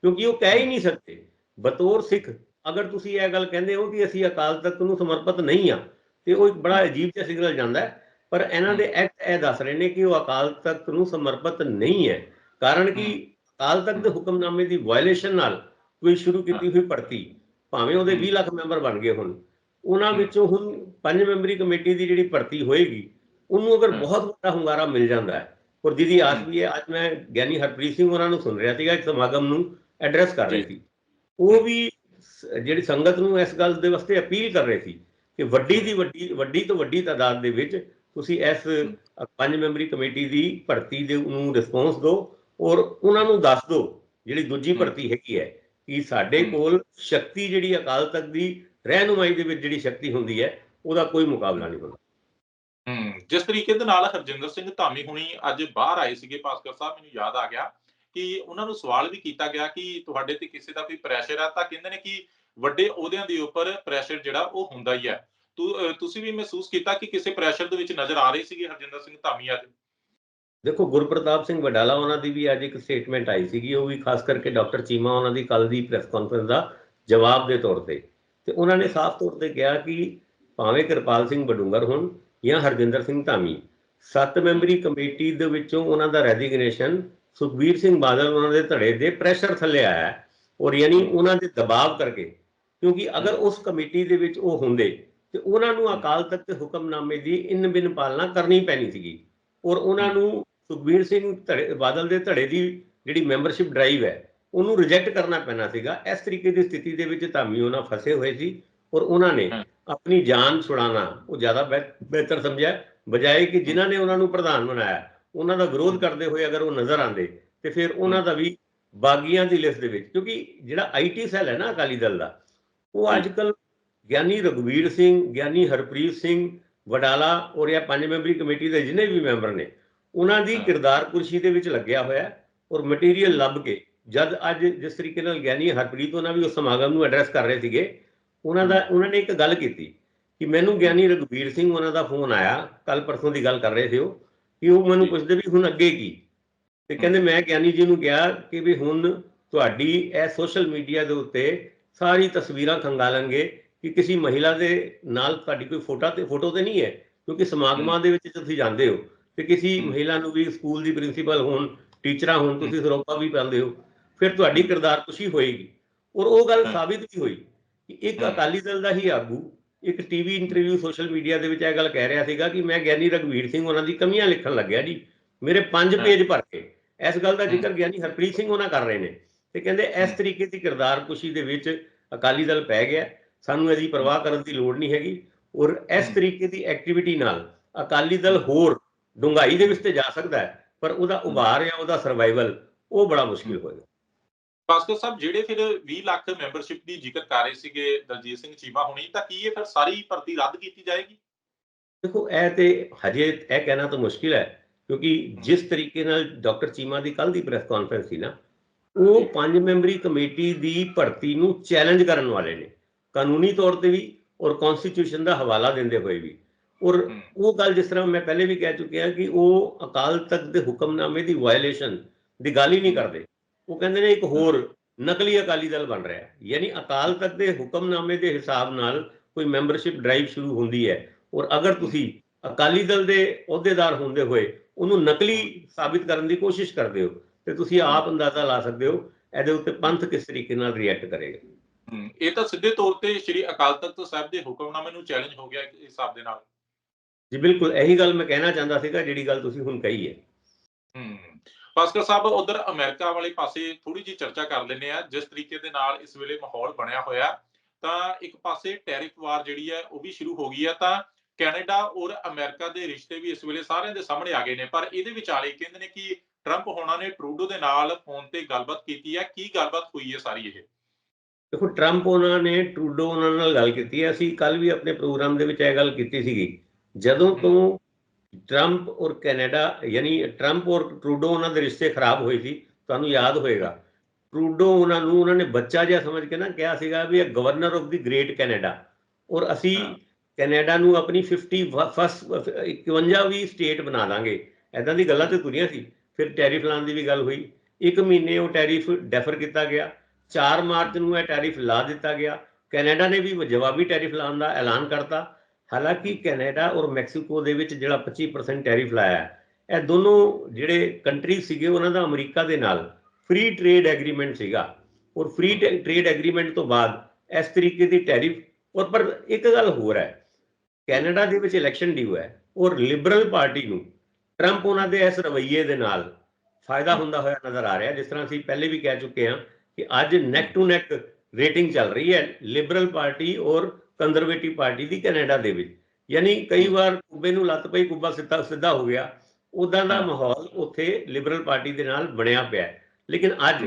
ਕਿਉਂਕਿ ਉਹ ਕਹਿ ਹੀ ਨਹੀਂ ਸਕਦੇ। ਬਤੌਰ ਸਿੱਖ ਅਗਰ ਤੁਸੀਂ ਇਹ ਗੱਲ ਕਹਿੰਦੇ ਹੋ ਕਿ ਅਸੀਂ ਅਕਾਲ ਤਖਤ ਨੂੰ ਸਮਰਪਿਤ ਨਹੀਂ ਆ ਤੇ ਉਹ ਇੱਕ ਬੜਾ ਅਜੀਬ ਜਿਹਾ ਸਿਗਨਲ ਜਾਂਦਾ ਹੈ। ਪਰ ਇਹਨਾਂ ਦੇ ਐਕਟ ਇਹ ਦੱਸ ਰਹੇ ਨੇ ਕਿ ਉਹ ਅਕਾਲ ਤਖਤ ਨੂੰ ਸਮਰਪਿਤ ਨਹੀਂ ਹੈ ਕਾਰਨ ਕਿ ਅਕਾਲ ਤਖਤ ਦੇ ਹੁਕਮਨਾਮੇ ਦੀ ਵਾਇਲੇਸ਼ਨ ਨਾਲ ਕੋਈ ਸ਼ੁਰੂ ਕੀਤੀ ਹੋਈ ਭਰਤੀ ਭਾਵੇਂ ਉਹਦੇ 20 ਲੱਖ ਮੈਂਬਰ ਬਣ ਗਏ ਹੁਣ। ਉਹਨਾਂ ਵਿੱਚੋਂ ਹੁਣ ਪੰਜ ਮੈਂਬਰੀ ਕਮੇਟੀ ਦੀ ਜਿਹੜੀ ਭਰਤੀ ਹੋਏਗੀ ਉਹਨੂੰ ਅਗਰ। ਬਹੁਤ ਵੱਡਾ ਹੁੰਗਾਰਾ ਮਿਲ ਜਾਂਦਾ ਹੈ ਔਰ ਜਿਹਦੀ ਆਸ ਵੀ ਹੈ ਅੱਜ ਮੈਂ ਗਿਆਨੀ ਹਰਪ੍ਰੀਤ ਸਿੰਘ ਉਹਨਾਂ ਨੂੰ ਸੁਣ ਰਿਹਾ ਸੀਗਾ ਇੱਕ ਸਮਾਗਮ ਨੂੰ ਐਡਰੈਸ ਕਰ ਰਹੇ। ਸੀ ਉਹ ਵੀ ਜਿਹੜੀ ਸੰਗਤ ਨੂੰ ਇਸ ਗੱਲ ਦੇ ਵਾਸਤੇ ਅਪੀਲ ਕਰ ਰਹੇ ਸੀ ਕਿ ਵੱਡੀ ਦੀ ਵੱਡੀ ਵੱਡੀ ਤੋਂ ਵੱਡੀ ਤਾਦਾਦ ਦੇ ਵਿੱਚ ਤੁਸੀਂ ਇਸ ਪੰਜ ਮੈਂਬਰੀ ਕਮੇਟੀ ਦੀ ਭਰਤੀ ਦੇ ਨੂੰ ਰਿਸਪੌਂਸ ਦਿਓ ਔਰ ਉਹਨਾਂ ਨੂੰ ਦੱਸ ਦਿਓ ਜਿਹੜੀ ਦੂਜੀ। ਭਰਤੀ ਹੈਗੀ ਹੈ ਕਿ ਸਾਡੇ। ਕੋਲ ਸ਼ਕਤੀ ਜਿਹੜੀ ਅਕਾਲ ਤਖਤ ਦੀ ਰਹਿਨੁਮਾਈ ਦੇ ਵਿੱਚ ਜਿਹੜੀ ਸ਼ਕਤੀ ਹੁੰਦੀ ਹੈ ਉਹਦਾ ਕੋਈ ਮੁਕਾਬਲਾ ਨਹੀਂ ਹੁੰਦਾ ਹੂੰ, ਜਿਸ ਤਰੀਕੇ ਦੇ ਨਾਲ ਹਰਜਿੰਦਰ ਸਿੰਘ ਧਾਮੀ ਹੁਣੀ ਅੱਜ ਬਾਹਰ ਆਏ ਸੀਗੇ, ਭਾਸਕਰ ਸਾਹਿਬ, ਮੈਨੂੰ ਯਾਦ ਆ ਗਿਆ ਕਿ ਉਹਨਾਂ ਨੂੰ ਸਵਾਲ ਵੀ ਕੀਤਾ ਗਿਆ ਕਿ ਤੁਹਾਡੇ ਤੇ ਕਿਸੇ ਦਾ ਕੋਈ ਪ੍ਰੈਸ਼ਰ ਹੈ ਤਾਂ ਕਹਿੰਦੇ ਨੇ ਕਿ ਵੱਡੇ ਅਹੁਦਿਆਂ ਦੇ ਉੱਪਰ ਪ੍ਰੈਸ਼ਰ ਜਿਹੜਾ ਉਹ ਹੁੰਦਾ ਹੀ ਹੈ। ਤੁਸੀਂ ਵੀ ਮਹਿਸੂਸ ਕੀਤਾ ਕਿ ਕਿਸੇ ਪ੍ਰੈਸ਼ਰ ਦੇ ਵਿੱਚ ਨਜ਼ਰ ਆ ਰਹੇ ਸੀਗੇ ਹਰਜਿੰਦਰ ਸਿੰਘ ਧਾਮੀ ਅੱਜ? ਦੇਖੋ, ਗੁਰਪ੍ਰਤਾਪ ਸਿੰਘ ਵਡਾਲਾ, ਉਹਨਾਂ ਦੀ ਵੀ ਅੱਜ ਇੱਕ ਸਟੇਟਮੈਂਟ ਆਈ ਸੀਗੀ, ਉਹ ਵੀ ਖਾਸ ਕਰਕੇ ਡਾਕਟਰ ਚੀਮਾ, ਉਹਨਾਂ ਦੀ ਕੱਲ ਦੀ ਪ੍ਰੈਸ ਕਾਨਫਰੰਸ ਦਾ ਜਵਾਬ ਦੇ ਤੌਰ ਤੇ। ਤੇ ਉਹਨਾਂ ਨੇ ਸਾਫ਼ ਤੌਰ ਤੇ ਕਿਹਾ ਕਿ ਭਾਵੇਂ ਕਿਰਪਾਲ ਸਿੰਘ ਬਡੂੰਗਰ ਹੋਣ ਜਾਂ ਹਰਜਿੰਦਰ ਸਿੰਘ ਧਾਮੀ। ਸੱਤ ਮੈਂਬਰੀ ਕਮੇਟੀ ਦੇ ਵਿੱਚੋਂ ਉਹਨਾਂ ਦਾ ਰੈਜ਼ਿਗਨੇਸ਼ਨ ਸੁਖਬੀਰ ਸਿੰਘ ਬਾਦਲ ਉਹਨਾਂ ਦੇ ਧੜੇ ਦੇ ਪ੍ਰੈਸ਼ਰ ਥੱਲੇ ਆਇਆ ਔਰ ਯਾਨੀ ਉਹਨਾਂ ਦੇ ਦਬਾਅ ਕਰਕੇ, ਕਿਉਂਕਿ ਅਗਰ ਉਸ ਕਮੇਟੀ ਦੇ ਵਿੱਚ ਉਹ ਹੁੰਦੇ, ਤੇ ਉਹਨਾਂ ਨੂੰ ਅਕਾਲ ਤਖਤ ਹੁਕਮਨਾਮੇ ਦੀ ਇਨ ਬਿਨ ਪਾਲਣਾ ਕਰਨੀ ਪੈਣੀ ਸੀਗੀ। ਔਰ ਉਹਨਾਂ ਨੂੰ ਸੁਖਬੀਰ ਸਿੰਘ ਧੜੇ, ਬਾਦਲ ਦੇ ਧੜੇ ਦੀ ਜਿਹੜੀ ਮੈਂਬਰਸ਼ਿਪ ਡਰਾਈਵ ਹੈ, ਉਹਨੂੰ ਰਿਜੈਕਟ ਕਰਨਾ ਪੈਣਾ ਸੀਗਾ। ਇਸ ਤਰੀਕੇ ਦੀ ਸਥਿਤੀ ਦੇ ਵਿੱਚ ਧਾਮੀ ਉਹਨਾਂ ਫਸੇ ਹੋਏ ਸੀ ਔਰ ਉਹਨਾਂ ਨੇ ਆਪਣੀ ਜਾਨ ਛੁਡਾਉਣਾ ਉਹ ਜ਼ਿਆਦਾ ਬਿਹ- ਬਿਹਤਰ ਸਮਝਿਆ ਬਜਾਏ ਕਿ ਜਿਨ੍ਹਾਂ ਨੇ ਉਹਨਾਂ ਨੂੰ ਪ੍ਰਧਾਨ ਬਣਾਇਆ ਉਹਨਾਂ ਦਾ ਵਿਰੋਧ ਕਰਦੇ ਹੋਏ ਅਗਰ ਉਹ ਨਜ਼ਰ ਆਉਂਦੇ ਤੇ ਫਿਰ ਉਹਨਾਂ ਦਾ ਵੀ ਬਾਗੀਆਂ ਦੀ ਲਿਸਟ ਦੇ ਵਿੱਚ ਕਿਉਂਕਿ ਜਿਹੜਾ ਆਈਟੀ ਸੈੱਲ ਹੈ ਨਾ ਅਕਾਲੀ ਦਲ ਦਾ ਉਹ ਅੱਜ ਕੱਲ ਗਿਆਨੀ ਰਘਵੀਰ ਸਿੰਘ ਗਿਆਨੀ ਹਰਪ੍ਰੀਤ ਸਿੰਘ ਵਡਾਲਾ ਔਰ ਇਹ ਪੰਜ ਮੈਂਬਰੀ ਕਮੇਟੀ ਦੇ ਜਿੰਨੇ ਵੀ ਮੈਂਬਰ ਨੇ ਉਹਨਾਂ ਦੀ। ਕਿਰਦਾਰ ਕੁਰਸੀ ਦੇ ਵਿੱਚ ਲੱਗਿਆ ਹੋਇਆ ਔਰ ਮਟੀਰੀਅਲ ਲੱਭ ਕੇ ਜਦ ਅੱਜ ਜਿਸ ਤਰੀਕੇ ਨਾਲ ਗਿਆਨੀ ਹਰਪ੍ਰੀਤ ਉਹਨਾਂ ਵੀ ਉਸ ਸਮਾਗਮ ਨੂੰ ਐਡਰੈਸ ਕਰ ਰਹੇ ਸੀਗੇ ਉਹਨਾਂ ਦਾ ਉਹਨਾਂ ਨੇ ਇੱਕ ਗੱਲ ਕੀਤੀ ਕਿ ਮੈਨੂੰ ਗਿਆਨੀ ਰਘਵੀਰ ਸਿੰਘ ਉਹਨਾਂ ਦਾ ਫੋਨ ਆਇਆ ਕੱਲ ਪਰਸੋਂ ਦੀ ਗੱਲ ਕਰ ਰਹੇ ਸੀ ਉਹ ਕਿ ਉਹ ਮੈਨੂੰ। ਪੁੱਛਦੇ ਵੀ ਹੁਣ ਅੱਗੇ ਕੀ ਤੇ ਕਹਿੰਦੇ ਮੈਂ ਗਿਆਨੀ ਜੀ ਨੂੰ ਕਿਹਾ ਕਿ ਵੀ ਹੁਣ ਤੁਹਾਡੀ ਇਹ ਸੋਸ਼ਲ ਮੀਡੀਆ ਦੇ ਉੱਤੇ ਸਾਰੀ ਤਸਵੀਰਾਂ ਖੰਗਾਲਣਗੇ ਕਿ ਕਿਸੇ ਮਹਿਲਾ ਦੇ ਨਾਲ ਤੁਹਾਡੀ ਕੋਈ ਫੋਟੋ ਤੇ ਫੋਟੋ ਤੇ ਨਹੀਂ ਹੈ ਕਿਉਂਕਿ ਸਮਾਗਮਾਂ ਦੇ ਵਿੱਚ ਤੁਸੀਂ ਜਾਂਦੇ ਹੋ ਤੇ ਕਿਸੇ। ਮਹਿਲਾ ਨੂੰ ਵੀ ਸਕੂਲ ਦੀ ਪ੍ਰਿੰਸੀਪਲ ਹੋਣ ਟੀਚਰਾਂ ਹੋਣ ਤੁਸੀਂ ਸਰੋਪਾ ਵੀ ਪਾਉਂਦੇ ਹੋ ਫਿਰ ਤੁਹਾਡੀ ਕਿਰਦਾਰ ਖੁਸ਼ੀ ਹੋਏਗੀ ਔਰ ਉਹ ਗੱਲ। ਸਾਬਿਤ ਵੀ ਹੋਈ ਕਿ ਇੱਕ। ਅਕਾਲੀ ਦਲ ਦਾ ਹੀ ਆਗੂ ਇੱਕ ਟੀਵੀ ਇੰਟਰਵਿਊ ਸੋਸ਼ਲ ਮੀਡੀਆ ਦੇ ਵਿੱਚ ਇਹ ਗੱਲ ਕਹਿ ਰਿਹਾ ਸੀਗਾ ਕਿ ਮੈਂ ਗਿਆਨੀ ਰਘਵੀਰ ਸਿੰਘ ਉਹਨਾਂ ਦੀ ਕਮੀਆਂ ਲਿਖਣ ਲੱਗਿਆ ਜੀ ਮੇਰੇ ਪੰਜ। ਪੇਜ ਭਰ ਕੇ ਇਸ ਗੱਲ ਦਾ। ਜ਼ਿਕਰ ਗਿਆਨੀ ਹਰਪ੍ਰੀਤ ਸਿੰਘ ਉਹਨਾਂ ਕਰ ਰਹੇ ਨੇ ਤੇ ਕਹਿੰਦੇ ਇਸ। ਤਰੀਕੇ ਦੀ ਕਿਰਦਾਰ ਕੁਸ਼ੀ ਦੇ ਵਿੱਚ ਅਕਾਲੀ ਦਲ ਪੈ ਗਿਆ ਸਾਨੂੰ ਇਹਦੀ ਪਰਵਾਹ ਕਰਨ ਦੀ ਲੋੜ ਨਹੀਂ ਹੈਗੀ ਔਰ ਇਸ। ਤਰੀਕੇ ਦੀ ਐਕਟੀਵਿਟੀ ਨਾਲ ਅਕਾਲੀ ਦਲ ਹੋਰ ਡੂੰਘਾਈ ਦੇ ਵਿੱਚ ਤੇ ਜਾ ਸਕਦਾ ਹੈ ਪਰ ਉਹਦਾ ਉਭਾਰ ਜਾਂ ਉਹਦਾ ਸਰਵਾਈਵਲ ਉਹ ਬੜਾ ਮੁਸ਼ਕਿਲ ਹੋਏਗਾ ਭਾਸਕਰ ਸਾਹਿਬ ਜਿਹੜੇ ਫਿਰ 20 ਲੱਖ ਮੈਂਬਰਸ਼ਿਪ ਦੀ ਜ਼ਿਕਰ ਕਰ ਰਹੇ ਸੀਗੇ ਦਲਜੀਤ ਸਿੰਘ ਚੀਮਾ ਹੁਣੀ ਤਾਂ ਕੀ ਇਹ ਫਿਰ ਸਾਰੀ ਭਰਤੀ ਰੱਦ ਕੀਤੀ ਜਾਏਗੀ? ਦੇਖੋ ਇਹ ਤੇ ਹਜੇ ਇਹ ਕਹਿਣਾ ਤਾਂ ਮੁਸ਼ਕਿਲ ਹੈ ਕਿਉਂਕਿ ਜਿਸ ਤਰੀਕੇ ਨਾਲ ਡਾਕਟਰ ਚੀਮਾ ਦੀ ਕੱਲ ਦੀ ਪ੍ਰੈਸ ਕਾਨਫਰੰਸ ਸੀ ਨਾ ਉਹ ਪੰਜ ਮੈਂਬਰੀ ਕਮੇਟੀ ਦੀ ਭਰਤੀ ਨੂੰ ਚੈਲੰਜ ਕਰਨ ਵਾਲੇ ਨੇ। ਕਾਨੂੰਨੀ ਤੌਰ ਤੇ ਵੀ ਔਰ ਕਨਸਟੀਟਿਊਸ਼ਨ ਦਾ ਹਵਾਲਾ ਦਿੰਦੇ ਹੋਏ ਵੀ। ਔਰ। ਉਹ ਗੱਲ ਜਿਸ ਤਰ੍ਹਾਂ ਮੈਂ ਪਹਿਲੇ ਵੀ ਕਹਿ ਚੁੱਕਿਆ ਕਿ ਉਹ ਅਕਾਲ ਤਖਤ ਦੇ ਹੁਕਮਨਾਮੇ ਦੀ ਵਾਇਲੇਸ਼ਨ ਦੀ ਗੱਲ ਹੀ ਨਹੀਂ ਕਰਦੇ। ਉਹ ਕਹਿੰਦੇ ਨੇ ਇੱਕ ਹੋਰ ਨਕਲੀ ਅਕਾਲੀ ਦਲ ਬਣ ਰਿਹਾ ਹੈ। ਯਾਨੀ ਅਕਾਲ ਤਖਤ ਦੇ ਹੁਕਮਨਾਮੇ ਦੇ ਹਿਸਾਬ ਨਾਲ ਕੋਈ ਮੈਂਬਰਸ਼ਿਪ ਡਰਾਈਵ ਸ਼ੁਰੂ ਹੁੰਦੀ ਹੈ। ਔਰ ਅਗਰ ਤੁਸੀਂ ਅਕਾਲੀ ਦਲ ਦੇ ਅਹੁਦੇਦਾਰ ਹੁੰਦੇ ਹੋਏ ਉਹਨੂੰ ਨਕਲੀ ਸਾਬਿਤ ਕਰਨ ਦੀ ਕੋਸ਼ਿਸ਼ ਕਰਦੇ ਹੋ ਤੇ ਤੁਸੀਂ ਆਪ ਅੰਦਾਜ਼ਾ ਲਾ ਸਕਦੇ ਹੋ ਇਹਦੇ ਉੱਤੇ ਪੰਥ ਕਿਸ ਤਰੀਕੇ ਨਾਲ ਰਿਐਕਟ ਕਰੇਗਾ? ਇਹ ਤਾਂ ਸਿੱਧੇ ਤੌਰ ਤੇ ਸ੍ਰੀ ਅਕਾਲ ਤਖਤ ਸਾਹਿਬ ਦੇ ਹੁਕਮਨਾਮੇ ਨੂੰ ਚੈਲੰਜ ਹੋ ਗਿਆ ਇਸ ਹਿਸਾਬ ਦੇ ਨਾਲ। ਜੀ ਬਿਲਕੁਲ ਇਹੀ ਗੱਲ ਮੈਂ ਕਹਿਣਾ ਚਾਹੁੰਦਾ ਸੀਗਾ ਜਿਹੜੀ ਗੱਲ ਤੁਸੀਂ ਹੁਣ ਕਹੀ ਹੈ। ਹਮ ਭਾਸਕਰ ਸਾਹਿਬ, ਉਧਰ ਅਮਰੀਕਾ ਵਾਲੇ ਪਾਸੇ ਥੋੜੀ ਜੀ ਚਰਚਾ ਕਰ ਲੈਂਦੇ ਆ ਜਿਸ ਤਰੀਕੇ ਦੇ ਨਾਲ ਇਸ ਵੇਲੇ ਮਾਹੌਲ ਬਣਿਆ ਹੋਇਆ, ਤਾਂ ਇੱਕ ਪਾਸੇ ਟੈਰਿਫ ਵਾਰ ਜਿਹੜੀ ਹੈ, ਉਹ ਵੀ ਸ਼ੁਰੂ ਹੋ ਗਈ ਹੈ। ਤਾਂ ਕੈਨੇਡਾ ਔਰ ਅਮਰੀਕਾ ਦੇ ਰਿਸ਼ਤੇ ਵੀ ਇਸ ਵੇਲੇ ਸਾਰਿਆਂ ਦੇ ਸਾਹਮਣੇ ਆ ਗਏ ਨੇ। ਪਰ ਇਹਦੇ ਵਿਚਾਲੇ ਕਹਿੰਦੇ ਨੇ ਕਿ ਟਰੰਪ ਹੋਣਾ ਨੇ ਟਰੂਡੋ ਦੇ ਨਾਲ ਫੋਨ ਤੇ ਗੱਲਬਾਤ ਕੀਤੀ ਹੈ। ਕੀ ਗੱਲਬਾਤ ਹੋਈ ਹੈ ਸਾਰੀ ਇਹ? ਦੇਖੋ, ਟਰੰਪ ਉਹਨਾਂ ਨੇ, ਟਰੂਡੋ ਉਹਨਾਂ ਨਾਲ ਗੱਲ ਕੀਤੀ ਹੈ। ਅਸੀਂ ਕੱਲ ਵੀ ਆਪਣੇ ਪ੍ਰੋਗਰਾਮ ਦੇ ਵਿੱਚ ਇਹ ਗੱਲ ਕੀਤੀ ਸੀਗੀ। ਜਦੋਂ ਤੋਂ ਟਰੰਪ ਔਰ ਕੈਨੇਡਾ ਯਾਨੀ ਟਰੰਪ ਔਰ ਟਰੂਡੋ ਉਹਨਾਂ ਦੇ ਰਿਸ਼ਤੇ ਖਰਾਬ ਹੋਏ ਸੀ ਤੁਹਾਨੂੰ ਯਾਦ ਹੋਏਗਾ। ਟਰੂਡੋ ਉਹਨਾਂ ਨੂੰ ਉਹਨਾਂ ਨੇ ਬੱਚਾ ਜਿਹਾ ਸਮਝ ਕੇ ਨਾ ਕਿਹਾ ਸੀਗਾ ਵੀ ਇਹ governor of the great Canada ਔਰ ਅਸੀਂ। ਕੈਨੇਡਾ ਨੂੰ ਆਪਣੀ 50 ਫਸਟ 51ਵੀਂ ਸਟੇਟ ਬਣਾ ਦਾਂਗੇ। ਐਦਾਂ ਦੀ ਗੱਲਾਂ ਤੇ ਤੁਰੀਆਂ ਸੀ। ਫਿਰ ਟੈਰਿਫ ਲਾਉਣ ਦੀ ਵੀ ਗੱਲ ਹੋਈ। ਇੱਕ ਮਹੀਨੇ ਉਹ ਟੈਰਿਫ ਡੈਫਰ ਕੀਤਾ ਗਿਆ। 4 ਮਾਰਚ ਨੂੰ ਇਹ ਟੈਰਿਫ ਲਾ ਦਿੱਤਾ ਗਿਆ। ਕੈਨੇਡਾ ਨੇ ਵੀ ਜਵਾਬੀ ਟੈਰਿਫ ਲਾਉਣ ਦਾ ਐਲਾਨ ਕਰਤਾ। ਹਾਲਾਂਕਿ ਕੈਨੇਡਾ ਔਰ ਮੈਕਸੀਕੋ ਦੇ ਵਿੱਚ ਜਿਹੜਾ 25% ਟੈਰਿਫ ਲਾਇਆ, ਇਹ ਦੋਨੋਂ ਜਿਹੜੇ ਕੰਟਰੀ ਸੀਗੇ ਉਹਨਾਂ ਦਾ ਅਮਰੀਕਾ ਦੇ ਨਾਲ ਫ੍ਰੀ ਟ੍ਰੇਡ ਐਗਰੀਮੈਂਟ ਸੀਗਾ ਔਰ ਫ੍ਰੀ ਟ੍ਰੇਡ ਐਗਰੀਮੈਂਟ ਤੋਂ ਬਾਅਦ ਇਸ ਤਰੀਕੇ ਦੀ ਟੈਰਿਫ ਔਰ ਪਰ ਇੱਕ ਗੱਲ ਹੋਰ ਹੈ, ਕੈਨੇਡਾ ਦੇ ਵਿੱਚ ਇਲੈਕਸ਼ਨ ਡਿਊ ਹੈ ਔਰ ਲਿਬਰਲ ਪਾਰਟੀ ਨੂੰ ਟਰੰਪ ਉਹਨਾਂ ਦੇ ਇਸ ਰਵੱਈਏ ਦੇ ਨਾਲ ਫਾਇਦਾ ਹੁੰਦਾ ਹੋਇਆ ਨਜ਼ਰ ਆ ਰਿਹਾ, ਜਿਸ ਤਰ੍ਹਾਂ ਅਸੀਂ ਪਹਿਲੇ ਵੀ ਕਹਿ ਚੁੱਕੇ ਹਾਂ ਕਿ ਅੱਜ ਨੈਕ ਟੂ ਨੈਕ ਰੇਟਿੰਗ ਚੱਲ ਰਹੀ ਹੈ ਲਿਬਰਲ ਪਾਰਟੀ ਔਰ ਕੰਜ਼ਰਵੇਟਿਵ ਪਾਰਟੀ ਦੀ ਕੈਨੇਡਾ ਦੇ ਵਿੱਚ ਯਾਨੀ ਕਈ ਵਾਰ ਕੁੱਬੇ ਨੂੰ ਲੱਤ ਪਈ ਕੁੱਬਾ ਸਿੱਧਾ ਸਿੱਧਾ ਹੋ ਗਿਆ ਉਦਾਂ ਦਾ। ਮਾਹੌਲ ਉੱਥੇ ਲਿਬਰਲ ਪਾਰਟੀ ਦੇ ਨਾਲ ਬਣਿਆ ਪਿਆ। ਲੇਕਿਨ ਅੱਜ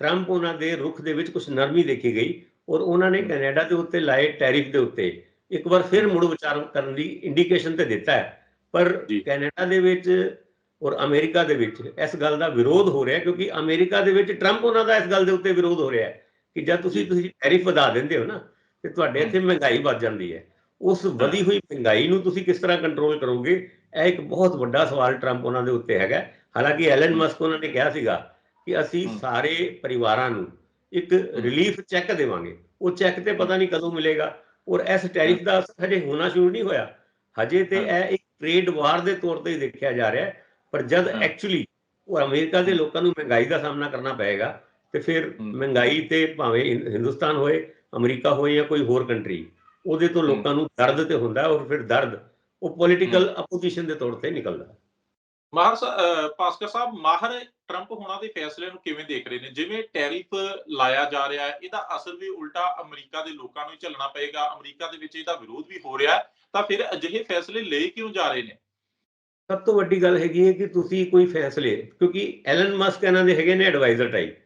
ਟਰੰਪ ਉਹਨਾਂ ਦੇ ਰੁਖ ਦੇ ਵਿੱਚ ਕੁਝ ਨਰਮੀ ਦੇਖੀ ਗਈ ਔਰ ਉਹਨਾਂ ਨੇ ਕੈਨੇਡਾ ਦੇ ਉੱਤੇ ਲਾਏ ਟੈਰਿਫ ਦੇ ਉੱਤੇ ਇੱਕ ਵਾਰ ਫਿਰ ਮੁੜ ਵਿਚਾਰ ਕਰਨ ਦੀ ਇੰਡੀਕੇਸ਼ਨ ਤੇ ਦਿੱਤਾ ਹੈ ਪਰ। ਕੈਨੇਡਾ ਦੇ ਵਿੱਚ ਔਰ ਅਮਰੀਕਾ ਦੇ ਵਿੱਚ ਇਸ ਗੱਲ ਦਾ ਵਿਰੋਧ ਹੋ ਰਿਹਾ ਕਿਉਂਕਿ ਅਮਰੀਕਾ ਦੇ ਵਿੱਚ ਟਰੰਪ ਉਹਨਾਂ ਦਾ ਇਸ ਗੱਲ ਦੇ ਉੱਤੇ ਵਿਰੋਧ ਹੋ ਰਿਹਾ ਕਿ ਜਦ ਤੁਸੀਂ। ਤੁਸੀਂ ਟੈਰਿਫ ਵਧਾ ਦਿੰਦੇ ਹੋ ਨਾ ਤੇ ਤੁਹਾਡੇ ਇੱਥੇ ਮਹਿੰਗਾਈ ਵੱਧ ਜਾਂਦੀ ਹੈ। ਉਸ ਵਧੀ ਹੋਈ ਮਹਿੰਗਾਈ ਨੂੰ ਤੁਸੀਂ ਕਿਸ ਤਰ੍ਹਾਂ ਕੰਟਰੋਲ ਕਰੋਗੇ? ਇਹ ਇੱਕ ਬਹੁਤ ਵੱਡਾ ਸਵਾਲ ਟਰੰਪ ਉਹਨਾਂ ਦੇ ਉੱਤੇ ਹੈਗਾ। ਹਾਲਾਂਕਿ ਐਲਨ ਮਸਕ ਉਹਨਾਂ ਨੇ ਕਿਹਾ ਸੀਗਾ ਕਿ ਅਸੀਂ। ਸਾਰੇ ਪਰਿਵਾਰਾਂ ਨੂੰ ਇੱਕ ਰਿਲੀਫ ਚੈੱਕ ਦੇਵਾਂਗੇ। ਉਹ ਚੈੱਕ ਤੇ ਪਤਾ ਨਹੀਂ ਕਦੋਂ ਮਿਲੇਗਾ। ਔਰ ਇਸ ਟੈਰਿਫ ਦਾ ਅਸਰ ਹਜੇ ਹੋਣਾ ਸ਼ੁਰੂ ਨਹੀਂ ਹੋਇਆ। ਹਜੇ ਤੇ। ਇਹ ਇੱਕ ਟ੍ਰੇਡ ਵਾਰ ਦੇ ਤੌਰ ਤੇ ਹੀ ਦੇਖਿਆ ਜਾ ਰਿਹਾ ਪਰ ਜਦ। ਐਕਚੁਅਲੀ ਉਹ ਅਮਰੀਕਾ ਦੇ ਲੋਕਾਂ ਨੂੰ ਮਹਿੰਗਾਈ ਦਾ ਸਾਹਮਣਾ ਕਰਨਾ ਪਏਗਾ ਤੇ ਫਿਰ। ਮਹਿੰਗਾਈ ਤੇ ਭਾਵੇਂ ਹਿੰਦੁਸਤਾਨ ਹੋਏ ਅਮਰੀਕਾ ਹੋਏ ਜਾਂ ਕੋਈ ਹੋਰ ਕੰਟਰੀ ਉਹਦੇ ਤੋਂ ਲੋਕਾਂ ਨੂੰ ਦਰਦ ਤੇ ਹੁੰਦਾ ਔਰ ਫਿਰ ਦਰਦ ਉਹ ਪੋਲੀਟੀਕਲ ਆਪੋਜੀਸ਼ਨ ਦੇ ਤੌਰ ਤੇ ਨਿਕਲਦਾ। ਮਾਹਰ ਭਾਸਕਰ ਸਾਹਿਬ ਮਾਹਰ ਟਰੰਪ ਹੋਣਾ ਦੇ ਫੈਸਲੇ ਨੂੰ ਕਿਵੇਂ ਦੇਖ ਰਹੇ ਨੇ ਜਿਵੇਂ ਟੈਰਿਫ ਲਾਇਆ ਜਾ ਰਿਹਾ ਹੈ ਇਹਦਾ ਅਸਰ ਵੀ ਉਲਟਾ ਅਮਰੀਕਾ ਦੇ ਲੋਕਾਂ ਨੂੰ ਝੱਲਣਾ ਪਏਗਾ ਅਮਰੀਕਾ ਦੇ ਵਿੱਚ ਇਹਦਾ ਵਿਰੋਧ ਵੀ ਹੋ ਰਿਹਾ ਤਾਂ ਫਿਰ ਅਜਿਹੇ ਫੈਸਲੇ ਲਏ ਕਿਉਂ ਜਾ ਰਹੇ ਨੇ ਸਭ ਤੋਂ ਵੱਡੀ ਗੱਲ ਹੈਗੀ ਹੈ ਕਿ ਤੁਸੀਂ ਕੋਈ ਫੈਸਲੇ ਕਿਉਂਕਿ ਐਲਨ ਮਸਕ ਇਹਨਾਂ ਦੇ ਹੈਗੇ ਨੇ ਐਡਵਾਈਜ਼ਰ ਟਾਈਪ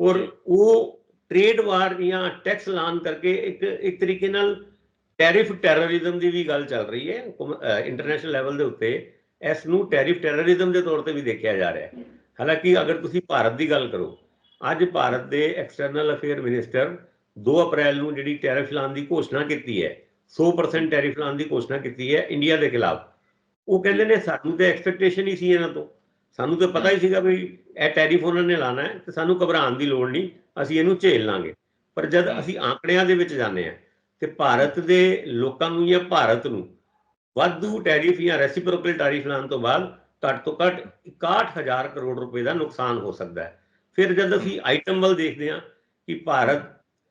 ਔਰ। ਉਹ ਟ੍ਰੇਡ ਵਾਰ ਜਾਂ ਟੈਕਸ ਲਾਨ ਕਰਕੇ ਇੱਕ ਇੱਕ ਤਰੀਕੇ ਨਾਲ ਟੈਰਿਫ ਟੈਰਰਿਜ਼ਮ ਦੀ ਵੀ ਗੱਲ ਚੱਲ ਰਹੀ ਹੈ ਇੰਟਰਨੈਸ਼ਨਲ ਲੈਵਲ ਦੇ ਉੱਤੇ। ਇਸ ਨੂੰ ਟੈਰਿਫ ਟੈਰਰਿਜ਼ਮ ਦੇ ਤੌਰ ਤੇ ਵੀ ਦੇਖਿਆ ਜਾ ਰਿਹਾ ਹੈ। ਹਾਲਾਂਕਿ ਅਗਰ ਤੁਸੀਂ ਭਾਰਤ ਦੀ ਗੱਲ ਕਰੋ, ਅੱਜ ਭਾਰਤ ਦੇ ਐਕਸਟਰਨਲ ਅਫੇਅਰ ਮਿਨਿਸਟਰ 2 ਅਪ੍ਰੈਲ ਨੂੰ ਜਿਹੜੀ ਟੈਰਿਫ ਲਾਉਣ ਦੀ ਘੋਸ਼ਣਾ ਕੀਤੀ ਹੈ 100% ਟੈਰਿਫ ਲਾਉਣ ਦੀ ਘੋਸ਼ਣਾ ਕੀਤੀ ਹੈ ਇੰਡੀਆ ਦੇ ਖਿਲਾਫ। ਉਹ ਕਹਿੰਦੇ ਨੇ ਸਾਨੂੰ ਤੇ ਐਕਸਪੈਕਟੇਸ਼ਨ ਹੀ ਸੀ ਇਹਨਾਂ ਤੋਂ। ਸਾਨੂੰ ਤਾਂ ਪਤਾ ਹੀ ਸੀਗਾ ਵੀ ਇਹ ਟੈਰਿਫ ਉਹਨਾਂ ਨੇ ਲਾਣਾ ਹੈ, ਤੇ ਸਾਨੂੰ ਘਬਰਾਉਣ ਦੀ ਲੋੜ ਨਹੀਂ। ਅਸੀਂ ਇਹਨੂੰ ਝੇਲ ਲਾਂਗੇ। ਪਰ ਜਦ। ਅਸੀਂ ਆંકੜਿਆਂ ਦੇ ਵਿੱਚ ਜਾਂਦੇ ਹਾਂ ਤੇ ਭਾਰਤ ਦੇ ਲੋਕਾਂ ਨੂੰ ਜਾਂ ਭਾਰਤ ਨੂੰ ਵਾਧੂ ਟੈਰਿਫ ਜਾਂ ਰੈਸਿਪਰੋਕਲ ਟੈਰਿਫ ਲਾਉਣ ਤੋਂ ਬਾਅਦ ਘੱਟ ਤੋਂ ਘੱਟ 61000 ਕਰੋੜ ਰੁਪਏ ਦਾ ਨੁਕਸਾਨ ਹੋ ਸਕਦਾ ਹੈ। ਫਿਰ ਜਦ ਅਸੀਂ ਆਈਟਮ ਵੱਲ ਦੇਖਦੇ ਹਾਂ ਕਿ ਭਾਰਤ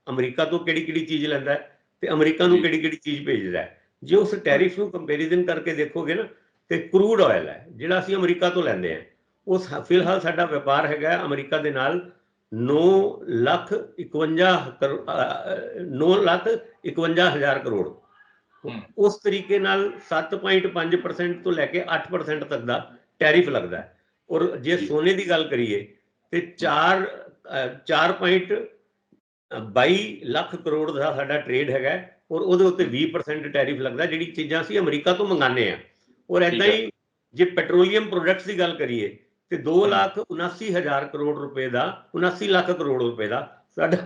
ਅਮਰੀਕਾ ਤੋਂ ਕਿਹੜੀ ਕਿਹੜੀ ਚੀਜ਼ ਲੈਂਦਾ ਹੈ ਤੇ ਅਮਰੀਕਾ ਨੂੰ ਜੀ। ਕਿਹੜੀ ਕਿਹੜੀ ਚੀਜ਼ ਭੇਜਦਾ ਹੈ। ਜੇ ਉਸ ਟੈਰਿਫ ਨੂੰ ਕੰਪੈਰੀਜ਼ਨ ਕਰਕੇ ਦੇਖੋਗੇ ਨਾ ਤੇ ਕਰੂਡ ਆਇਲ ਹੈ ਜਿਹੜਾ ਅਸੀਂ ਅਮਰੀਕਾ ਤੋਂ ਲੈਂਦੇ ਹਾਂ ਉਸ ਫਿਲਹਾਲ ਸਾਡਾ ਵਪਾਰ ਹੈਗਾ ਅਮਰੀਕਾ ਦੇ ਨਾਲ 9 ਲੱਖ 51 ਕਰੋ- ਅ, ਅ, 9 ਲੱਖ 51 ਹਜ਼ਾਰ ਕਰੋੜ। ਉਸ ਤਰੀਕੇ ਨਾਲ 7.5% ਤੋਂ ਲੈ ਕੇ 8% ਤੱਕ ਦਾ ਟੈਰਿਫ ਲੱਗਦਾ ਹੈ ਔਰ ਜੇ। ਸੋਨੇ ਦੀ ਗੱਲ ਕਰੀਏ ਤੇ 4 4.22 ਲੱਖ ਕਰੋੜ ਦਾ ਸਾਡਾ ਟ੍ਰੇਡ ਹੈਗਾ ਔਰ ਉਹਦੇ ਉੱਤੇ 20% ਟੈਰਿਫ ਲੱਗਦਾ ਜਿਹੜੀ ਚੀਜ਼ਾਂ ਅਸੀਂ ਅਮਰੀਕਾ ਤੋਂ ਮੰਗਾਉਂਦੇ ਆ ਔਰ ਐਦਾਂ। ਹੀ ਜੇ ਪੈਟਰੋਲੀਅਮ ਪ੍ਰੋਡਕਟਸ ਦੀ ਗੱਲ ਕਰੀਏ ਤੇ 2 ਲੱਖ 79 ਹਜ਼ਾਰ ਕਰੋੜ ਰੁਪਏ ਦਾ 79 ਲੱਖ ਕਰੋੜ ਰੁਪਏ ਦਾ ਸਾਡਾ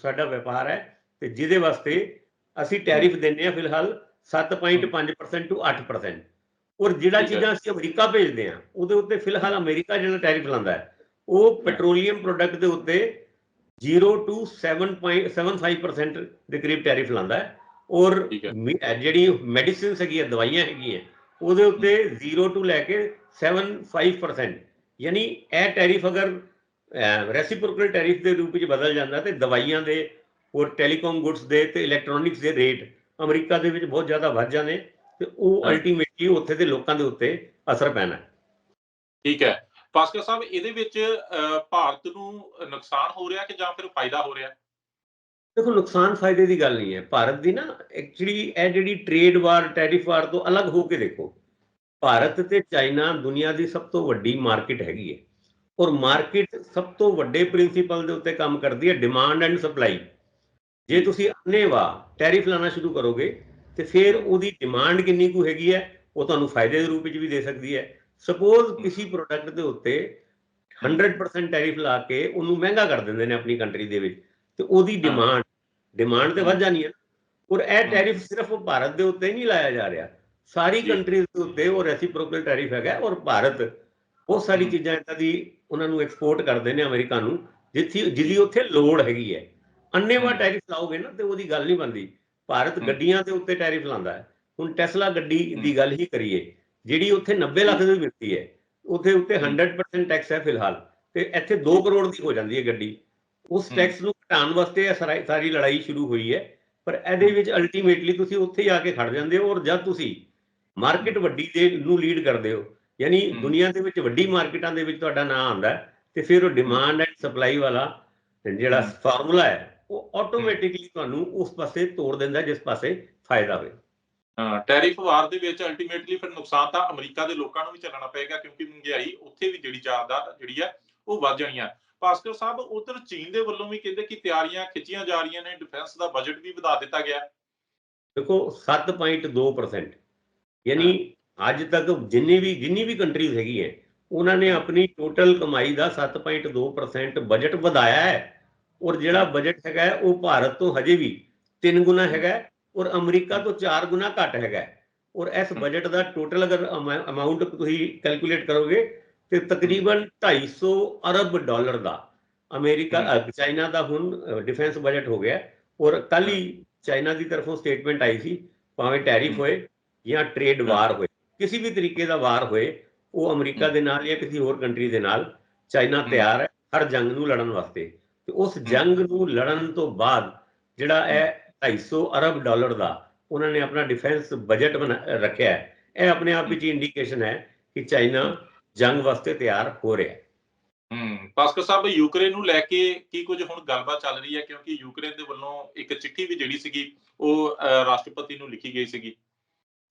ਸਾਡਾ ਵਪਾਰ ਹੈ ਤੇ ਜਿਹਦੇ ਵਾਸਤੇ ਅਸੀਂ ਟੈਰਿਫ ਦਿੰਦੇ ਆ ਫਿਲਹਾਲ 7.5% ਤੋਂ 8% ਔਰ ਜਿਹੜਾ। ਚੀਜ਼ਾਂ ਅਸੀਂ ਅਮਰੀਕਾ ਭੇਜਦੇ ਆ ਉਹਦੇ ਉੱਤੇ ਫਿਲਹਾਲ ਅਮਰੀਕਾ ਜਿਹੜਾ ਟੈਰਿਫ ਲਾਉਂਦਾ ਹੈ ਉਹ ਪੈਟਰੋਲੀਅਮ ਪ੍ਰੋਡਕਟ ਦੇ ਉੱਤੇ 0 to 7.75% ਦੇ ਕਰੀਬ ਟੈਰਿਫ ਲਾਉਂਦਾ ਹੈ। ਔਰ ਜਿਹੜੀ ਮੈਡੀਸਿਨਸ ਹੈਗੀਆਂ ਦਵਾਈਆਂ ਹੈਗੀਆਂ ਉਹਦੇ ਉੱਤੇ 0 ਤੋਂ ਲੈ ਕੇ 7.5% ਯਾਨੀ ਇਹ ਟੈਰਿਫ ਅਗਰ ਰੈਸਿਪਰੋਕਲ ਟੈਰਿਫ ਦੇ ਰੂਪ ਵਿੱਚ ਬਦਲ ਜਾਂਦਾ ਤੇ ਦਵਾਈਆਂ ਦੇ ਔਰ ਟੈਲੀਕਾਮ ਗੁੱਡਸ ਦੇ ਤੇ ਇਲੈਕਟ੍ਰੋਨਿਕਸ ਦੇ ਰੇਟ ਅਮਰੀਕਾ ਦੇ ਵਿੱਚ ਬਹੁਤ ਜ਼ਿਆਦਾ ਵੱਧ ਜਾਂਦੇ ਤੇ ਉਹ। ਅਲਟੀਮੇਟਲੀ ਉੱਥੇ ਦੇ ਲੋਕਾਂ ਦੇ ਉੱਤੇ ਅਸਰ ਪੈਣਾ। ਠੀਕ ਹੈ ਭਾਸਕਰ ਸਾਹਿਬ ਇਹਦੇ ਵਿੱਚ ਭਾਰਤ ਨੂੰ ਨੁਕਸਾਨ ਹੋ ਰਿਹਾ ਕਿ ਜਾਂ ਫਿਰ ਫਾਇਦਾ ਹੋ ਰਿਹਾ ਦੇਖੋ, ਨੁਕਸਾਨ ਫਾਇਦੇ ਦੀ ਗੱਲ ਨਹੀਂ ਹੈ। ਭਾਰਤ ਦੀ ਨਾ ਐਕਚੁਅਲੀ ਇਹ ਜਿਹੜੀ ਟ੍ਰੇਡ ਵਾਰ ਟੈਰਿਫ ਵਾਰ ਤੋਂ ਅਲੱਗ ਹੋ ਕੇ ਦੇਖੋ। ਭਾਰਤ ਤੇ ਚਾਈਨਾ ਦੁਨੀਆ ਦੀ ਸਭ ਤੋਂ ਵੱਡੀ ਮਾਰਕੀਟ ਹੈਗੀ ਹੈ। ਔਰ ਮਾਰਕੀਟ ਸਭ ਤੋਂ ਵੱਡੇ ਪ੍ਰਿੰਸੀਪਲ ਦੇ ਉੱਤੇ ਕੰਮ ਕਰਦੀ ਹੈ ਡਿਮਾਂਡ ਐਂਡ ਸਪਲਾਈ ਜੇ ਤੁਸੀਂ ਅੰਨੇਵਾ ਟੈਰਿਫ ਲਾਣਾ ਸ਼ੁਰੂ ਕਰੋਗੇ, ਤੇ ਫਿਰ ਉਹਦੀ ਡਿਮਾਂਡ ਕਿੰਨੀ ਕੁ ਹੈਗੀ ਹੈ, ਉਹ ਤੁਹਾਨੂੰ ਫਾਇਦੇ ਦੇ ਰੂਪ ਵਿੱਚ ਵੀ ਦੇ ਸਕਦੀ ਹੈ। ਸਪੋਜ਼ ਕਿਸੇ ਪ੍ਰੋਡਕਟ ਦੇ ਉੱਤੇ 100% ਟੈਰਿਫ ਲਾ ਕੇ ਉਹਨੂੰ ਮਹਿੰਗਾ ਕਰ ਦਿੰਦੇ ਨੇ ਆਪਣੀ ਕੰਟਰੀ ਦੇ ਵਿੱਚ। ਤੇ ਉਹਦੀ। ਡਿਮਾਂਡ ਡਿਮਾਂਡ ਤੇ ਵੱਧ ਜਾਣੀ ਹੈ ਔਰ ਇਹ। ਟੈਰਿਫ ਸਿਰਫ ਭਾਰਤ ਦੇ ਉੱਤੇ ਨਹੀਂ ਲਾਇਆ ਜਾ ਰਿਹਾ ਸਾਰੀ। ਕੰਟਰੀਜ਼ ਦੇ ਉੱਤੇ ਉਹ ਰੈਸਿਪਰੋਕਲ ਟੈਰਿਫ ਹੈਗਾ ਔਰ ਭਾਰਤ ਬਹੁਤ ਸਾਰੀ। ਚੀਜ਼ਾਂ ਇਦਾਂ ਦੀ ਉਹਨਾਂ ਨੂੰ ਐਕਸਪੋਰਟ ਕਰਦੇ ਨੇ ਅਮਰੀਕਾ ਨੂੰ ਜਿੱਥੇ ਜਿਹਦੀ ਉੱਥੇ ਲੋੜ ਹੈਗੀ ਹੈ ਅੰਨੇਵਾ। ਟੈਰਿਫ ਲਾਓਗੇ ਨਾ ਤੇ ਉਹਦੀ ਗੱਲ ਨਹੀਂ ਬਣਦੀ ਭਾਰਤ। ਗੱਡੀਆਂ ਦੇ ਉੱਤੇ ਟੈਰਿਫ ਲਾਉਂਦਾ ਹੈ ਹੁਣ ਟੈਸਲਾ ਗੱਡੀ ਦੀ। ਗੱਲ ਹੀ ਕਰੀਏ ਜਿਹੜੀ ਉੱਥੇ 90 ਲੱਖ ਦੀ ਮਿਲਦੀ ਹੈ ਉੱਥੇ ਉੱਤੇ 100% ਟੈਕਸ ਹੈ ਫਿਲਹਾਲ ਤੇ ਇੱਥੇ 2 ਕਰੋੜ ਦੀ ਹੋ ਜਾਂਦੀ ਹੈ ਗੱਡੀ ਉਸ। ਟੈਕਸ ਨੂੰ ਘਟਾਉਣ ਵਾਸਤੇ ਇਹ ਸਾਰੀ ਸਾਰੀ ਲੜਾਈ ਸ਼ੁਰੂ ਹੋਈ ਹੈ ਪਰ ਇਹਦੇ ਵਿੱਚ ਅਲਟੀਮੇਟਲੀ ਤੁਸੀਂ ਉੱਥੇ ਹੀ ਆ ਕੇ ਖੜ ਜਾਂਦੇ ਹੋ ਔਰ ਜਦ ਤੁਸੀਂ ਮਾਰਕੀਟ ਵੱਡੀ ਦੇ ਨੂੰ ਲੀਡ ਕਰਦੇ ਹੋ ਯਾਨੀ ਹਮ। ਦੁਨੀਆ ਦੇ ਵਿੱਚ ਵੱਡੀ ਮਾਰਕੀਟਾਂ ਦੇ ਵਿੱਚ ਤੁਹਾਡਾ ਨਾਮ ਆਉਂਦਾ ਹੈ, ਤੇ ਫਿਰ ਉਹ ਡਿਮਾਂਡ ਐਂਡ ਸਪਲਾਈ ਵਾਲਾ ਜਿਹੜਾ ਹਮ। ਫਾਰਮੂਲਾ ਹੈ ਉਹ ਆਟੋਮੈਟਿਕਲੀ ਤੁਹਾਨੂੰ ਉਸ ਪਾਸੇ ਤੋੜ ਦਿੰਦਾ ਹੈ, ਜਿਸ ਪਾਸੇ ਫਾਇਦਾ ਹੋਵੇ ਟੈਰਿਫ ਵਾਰ ਦੇ ਵਿੱਚ ਅਲਟੀਮੇਟਲੀ ਫਿਰ ਨੁਕਸਾਨ ਤਾਂ ਅਮਰੀਕਾ ਦੇ ਲੋਕਾਂ ਨੂੰ ਵੀ ਚੱਲਣਾ ਪਏਗਾ ਕਿਉਂਕਿ ਮਹਿੰਗਾਈ ਉੱਥੇ ਵੀ ਜਿਹੜੀ ਜ਼ਿਆਦਾ ਜਿਹੜੀ ਹੈ ਉਹ ਵੱਧ ਜਾਣੀ ਹੈ ਭਾਸਕਰ ਸਾਹਿਬ ਉਧਰ ਚੀਨ ਦੇ ਵੱਲੋਂ ਵੀ ਕਹਿੰਦੇ ਕਿ ਤਿਆਰੀਆਂ ਖਿੱਚੀਆਂ ਜਾ ਰਹੀਆਂ ਨੇ ਡਿਫੈਂਸ ਦਾ ਬਜਟ ਵੀ ਵਧਾ ਦਿੱਤਾ ਗਿਆ। ਦੇਖੋ 7.2% ਯਾਨੀ ਅੱਜ ਤੱਕ ਜਿੰਨੀ ਵੀ ਜਿੰਨੀ ਵੀ ਕੰਟਰੀਜ਼ ਹੈਗੀ ਹੈ ਉਹਨਾਂ ਨੇ ਆਪਣੀ ਟੋਟਲ ਕਮਾਈ ਦਾ 7.2% ਬਜਟ ਵਧਾਇਆ ਹੈ ਔਰ ਜਿਹੜਾ ਬਜਟ ਹੈਗਾ ਉਹ ਭਾਰਤ ਤੋਂ ਹਜੇ ਵੀ 3 ਗੁਣਾ ਹੈਗਾ ਔਰ ਅਮਰੀਕਾ ਤੋਂ 4 ਗੁਣਾ ਘੱਟ ਹੈਗਾ। ਔਰ ਇਸ ਬਜਟ ਦਾ ਟੋਟਲ ਅਗਰ ਅਮਾਉਂਟ ਤੁਸੀਂ ਕੈਲਕੂਲੇਟ ਕਰੋਗੇ ਤੇ ਤਕਰੀਬਨ 250 ਅਰਬ ਡਾਲਰ ਦਾ ਅਮਰੀਕਾ ਚਾਈਨਾ ਦਾ ਹੁਣ ਡਿਫੈਂਸ ਬਜਟ ਹੋ ਗਿਆ। ਔਰ ਕੱਲ ਹੀ ਚਾਈਨਾ ਦੀ ਤਰਫੋਂ ਸਟੇਟਮੈਂਟ ਆਈ ਸੀ ਭਾਵੇਂ ਟੈਰਿਫ। ਹੋਏ ਜਾਂ ਟ੍ਰੇਡ ਵਾਰ ਹੋਏ। ਕਿਸੇ ਵੀ ਤਰੀਕੇ ਦਾ ਵਾਰ ਹੋਏ ਉਹ ਅਮਰੀਕਾ ਦੇ ਨਾਲ ਜਾਂ ਕਿਸੇ ਹੋਰ ਕੰਟਰੀ ਦੇ ਨਾਲ ਚਾਈਨਾ। ਤਿਆਰ ਹੈ ਹਰ ਜੰਗ ਨੂੰ ਲੜਨ ਵਾਸਤੇ। ਤੇ ਉਸ ਜੰਗ ਨੂੰ ਲੜਨ ਤੋਂ ਬਾਅਦ ਜਿਹੜਾ ਇਹ 250 ਅਰਬ ਡਾਲਰ ਦਾ ਉਹਨਾਂ ਨੇ ਆਪਣਾ ਡਿਫੈਂਸ ਬਜਟ ਬਣਾ ਰੱਖਿਆ ਹੈ। ਇਹ ਆਪਣੇ ਆਪ ਵਿੱਚ ਇੰਡੀਕੇਸ਼ਨ ਹੈ ਕਿ ਚਾਈਨਾ ਜੰਗ ਵਾਸਤੇ ਤਿਆਰ ਹੋ ਰਿਹਾ। ਹੈ ਪਾਸਕਰ ਸਾਹਿਬ ਯੂਕਰੇਨ ਨੂੰ ਲੈ ਕੇ ਕੀ ਕੁਝ ਹੁਣ ਗੱਲਬਾਤ ਚੱਲ ਰਹੀ ਹੈ? ਕਿਉਂਕਿ ਯੂਕਰੇਨ ਦੇ ਵੱਲੋਂ ਇੱਕ ਚਿੱਠੀ ਵੀ ਜਿਹੜੀ ਸੀਗੀ ਉਹ ਰਾਸ਼ਟਰਪਤੀ ਨੂੰ ਲਿਖੀ ਗਈ ਸੀਗੀ।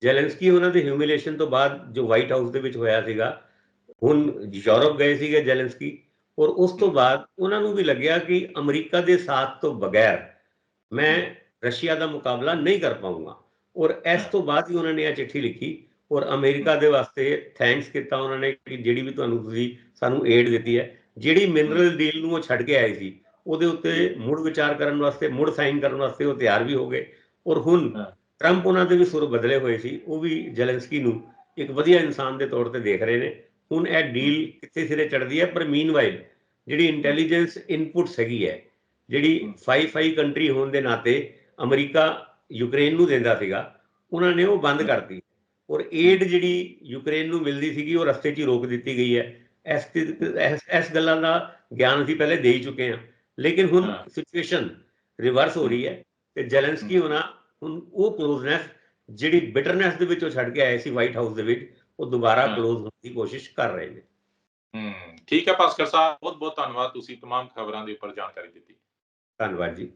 ਜ਼ੈਲੈਂਸਕੀ ਉਹਨਾਂ ਦੇ ਹਿਊਮਿਲੇਸ਼ਨ ਤੋਂ ਬਾਅਦ ਜੋ ਵਾਈਟ ਹਾਊਸ ਦੇ ਵਿੱਚ ਹੋਇਆ ਸੀਗਾ ਹੁਣ ਯੂਰਪ ਗਏ ਸੀਗੇ ਜ਼ੈਲੈਂਸਕੀ ਔਰ ਉਸ ਤੋਂ ਬਾਅਦ ਉਹਨਾਂ ਨੂੰ ਵੀ ਲੱਗਿਆ ਕਿ ਅਮਰੀਕਾ ਦੇ ਸਾਥ ਤੋਂ ਬਗੈਰ ਮੈਂ ਰਸ਼ੀਆ ਦਾ ਮੁਕਾਬਲਾ ਨਹੀਂ ਕਰ ਪਾਉਂਗਾ ਔਰ ਇਸ ਤੋਂ ਬਾਅਦ ਹੀ ਉਹਨਾਂ ਨੇ ਇਹ ਚਿੱਠੀ ਲਿਖੀ ਔਰ ਅਮਰੀਕਾ ਦੇ ਵਾਸਤੇ ਥੈਂਕਸ ਕੀਤਾ ਉਹਨਾਂ ਨੇ ਕਿ ਜਿਹੜੀ ਵੀ ਤੁਹਾਨੂੰ ਤੁਸੀਂ ਸਾਨੂੰ ਏਡ ਦਿੱਤੀ ਹੈ ਜਿਹੜੀ ਮਿਨਰਲ ਡੀਲ ਨੂੰ ਉਹ ਛੱਡ ਕੇ ਆਏ ਸੀ ਉਹਦੇ ਉੱਤੇ ਮੁੜ ਵਿਚਾਰ ਕਰਨ ਵਾਸਤੇ ਮੁੜ ਸਾਈਨ ਕਰਨ ਵਾਸਤੇ ਉਹ ਤਿਆਰ ਵੀ ਹੋ ਗਏ। ਔਰ ਹੁਣ। ਟਰੰਪ ਉਹਨਾਂ ਦੇ ਵੀ ਸੁਰ ਬਦਲੇ ਹੋਏ ਸੀ ਉਹ ਵੀ ਜ਼ੈਲੈਂਸਕੀ ਨੂੰ ਇੱਕ ਵਧੀਆ ਇਨਸਾਨ ਦੇ ਤੌਰ ਤੇ ਦੇਖ ਰਹੇ ਨੇ। ਹੁਣ ਇਹ ਡੀਲ ਕਿੱਥੇ ਸਿਰੇ ਚੜਦੀ ਹੈ? ਪਰ ਮੀਨਵਾਈਲ ਜਿਹੜੀ ਇੰਟੈਲੀਜੈਂਸ ਇਨਪੁਟਸ ਹੈਗੀ ਹੈ ਜਿਹੜੀ ਹਮ। ਫਾਈਵ ਫਾਈਵ ਕੰਟਰੀ ਹੋਣ ਦੇ ਨਾਤੇ ਅਮਰੀਕਾ ਯੂਕਰੇਨ ਨੂੰ ਦਿੰਦਾ ਸੀਗਾ ਉਹਨਾਂ ਨੇ ਉਹ ਬੰਦ ਕਰਤੀ। ਔਰ ਏਡ ਜਿਹੜੀ ਯੂਕਰੇਨ ਨੂੰ ਮਿਲਦੀ ਸੀਗੀ ਉਹ ਰਸਤੇ 'ਚ ਹੀ ਰੋਕ ਦਿੱਤੀ ਗਈ ਹੈ ਇਸ ਇਸ- ਇਸ ਗੱਲਾਂ ਦਾ ਗਿਆਨ ਅਸੀਂ ਪਹਿਲੇ ਦੇ ਹੀ ਚੁੱਕੇ ਹਾਂ ਲੇਕਿਨ ਹੁਣ ਹਾਂ। ਸਿਚੁਏਸ਼ਨ ਰਿਵਰਸ ਹੋ ਰਹੀ ਹੈ ਤੇ ਜ਼ੈਲੈਂਸਕੀ ਹੋਣਾ ਹੁਣ ਉਹ ਕਲੋਜ਼ਨੈਸ ਜਿਹੜੀ ਬਿਟਰਨੈਸ ਦੇ ਵਿੱਚੋਂ ਛੱਡ ਕੇ ਆਏ ਸੀ ਵਾਈਟ ਹਾਊਸ ਦੇ ਵਿੱਚ ਉਹ ਦੁਬਾਰਾ ਹਾਂ। ਕਲੋਜ਼ ਹੋਣ ਦੀ ਕੋਸ਼ਿਸ਼ ਕਰ ਰਹੇ ਨੇ ਹੂੰ ਠੀਕ ਹੈ ਪਾਸਕਰ ਸਾਹਿਬ ਬਹੁਤ ਬਹੁਤ ਧੰਨਵਾਦ ਤੁਸੀਂ तमाम ਖਬਰਾਂ ਦੇ ਉੱਪਰ ਜਾਣਕਾਰੀ ਦਿੱਤੀ ਧੰਨਵਾਦ ਜੀ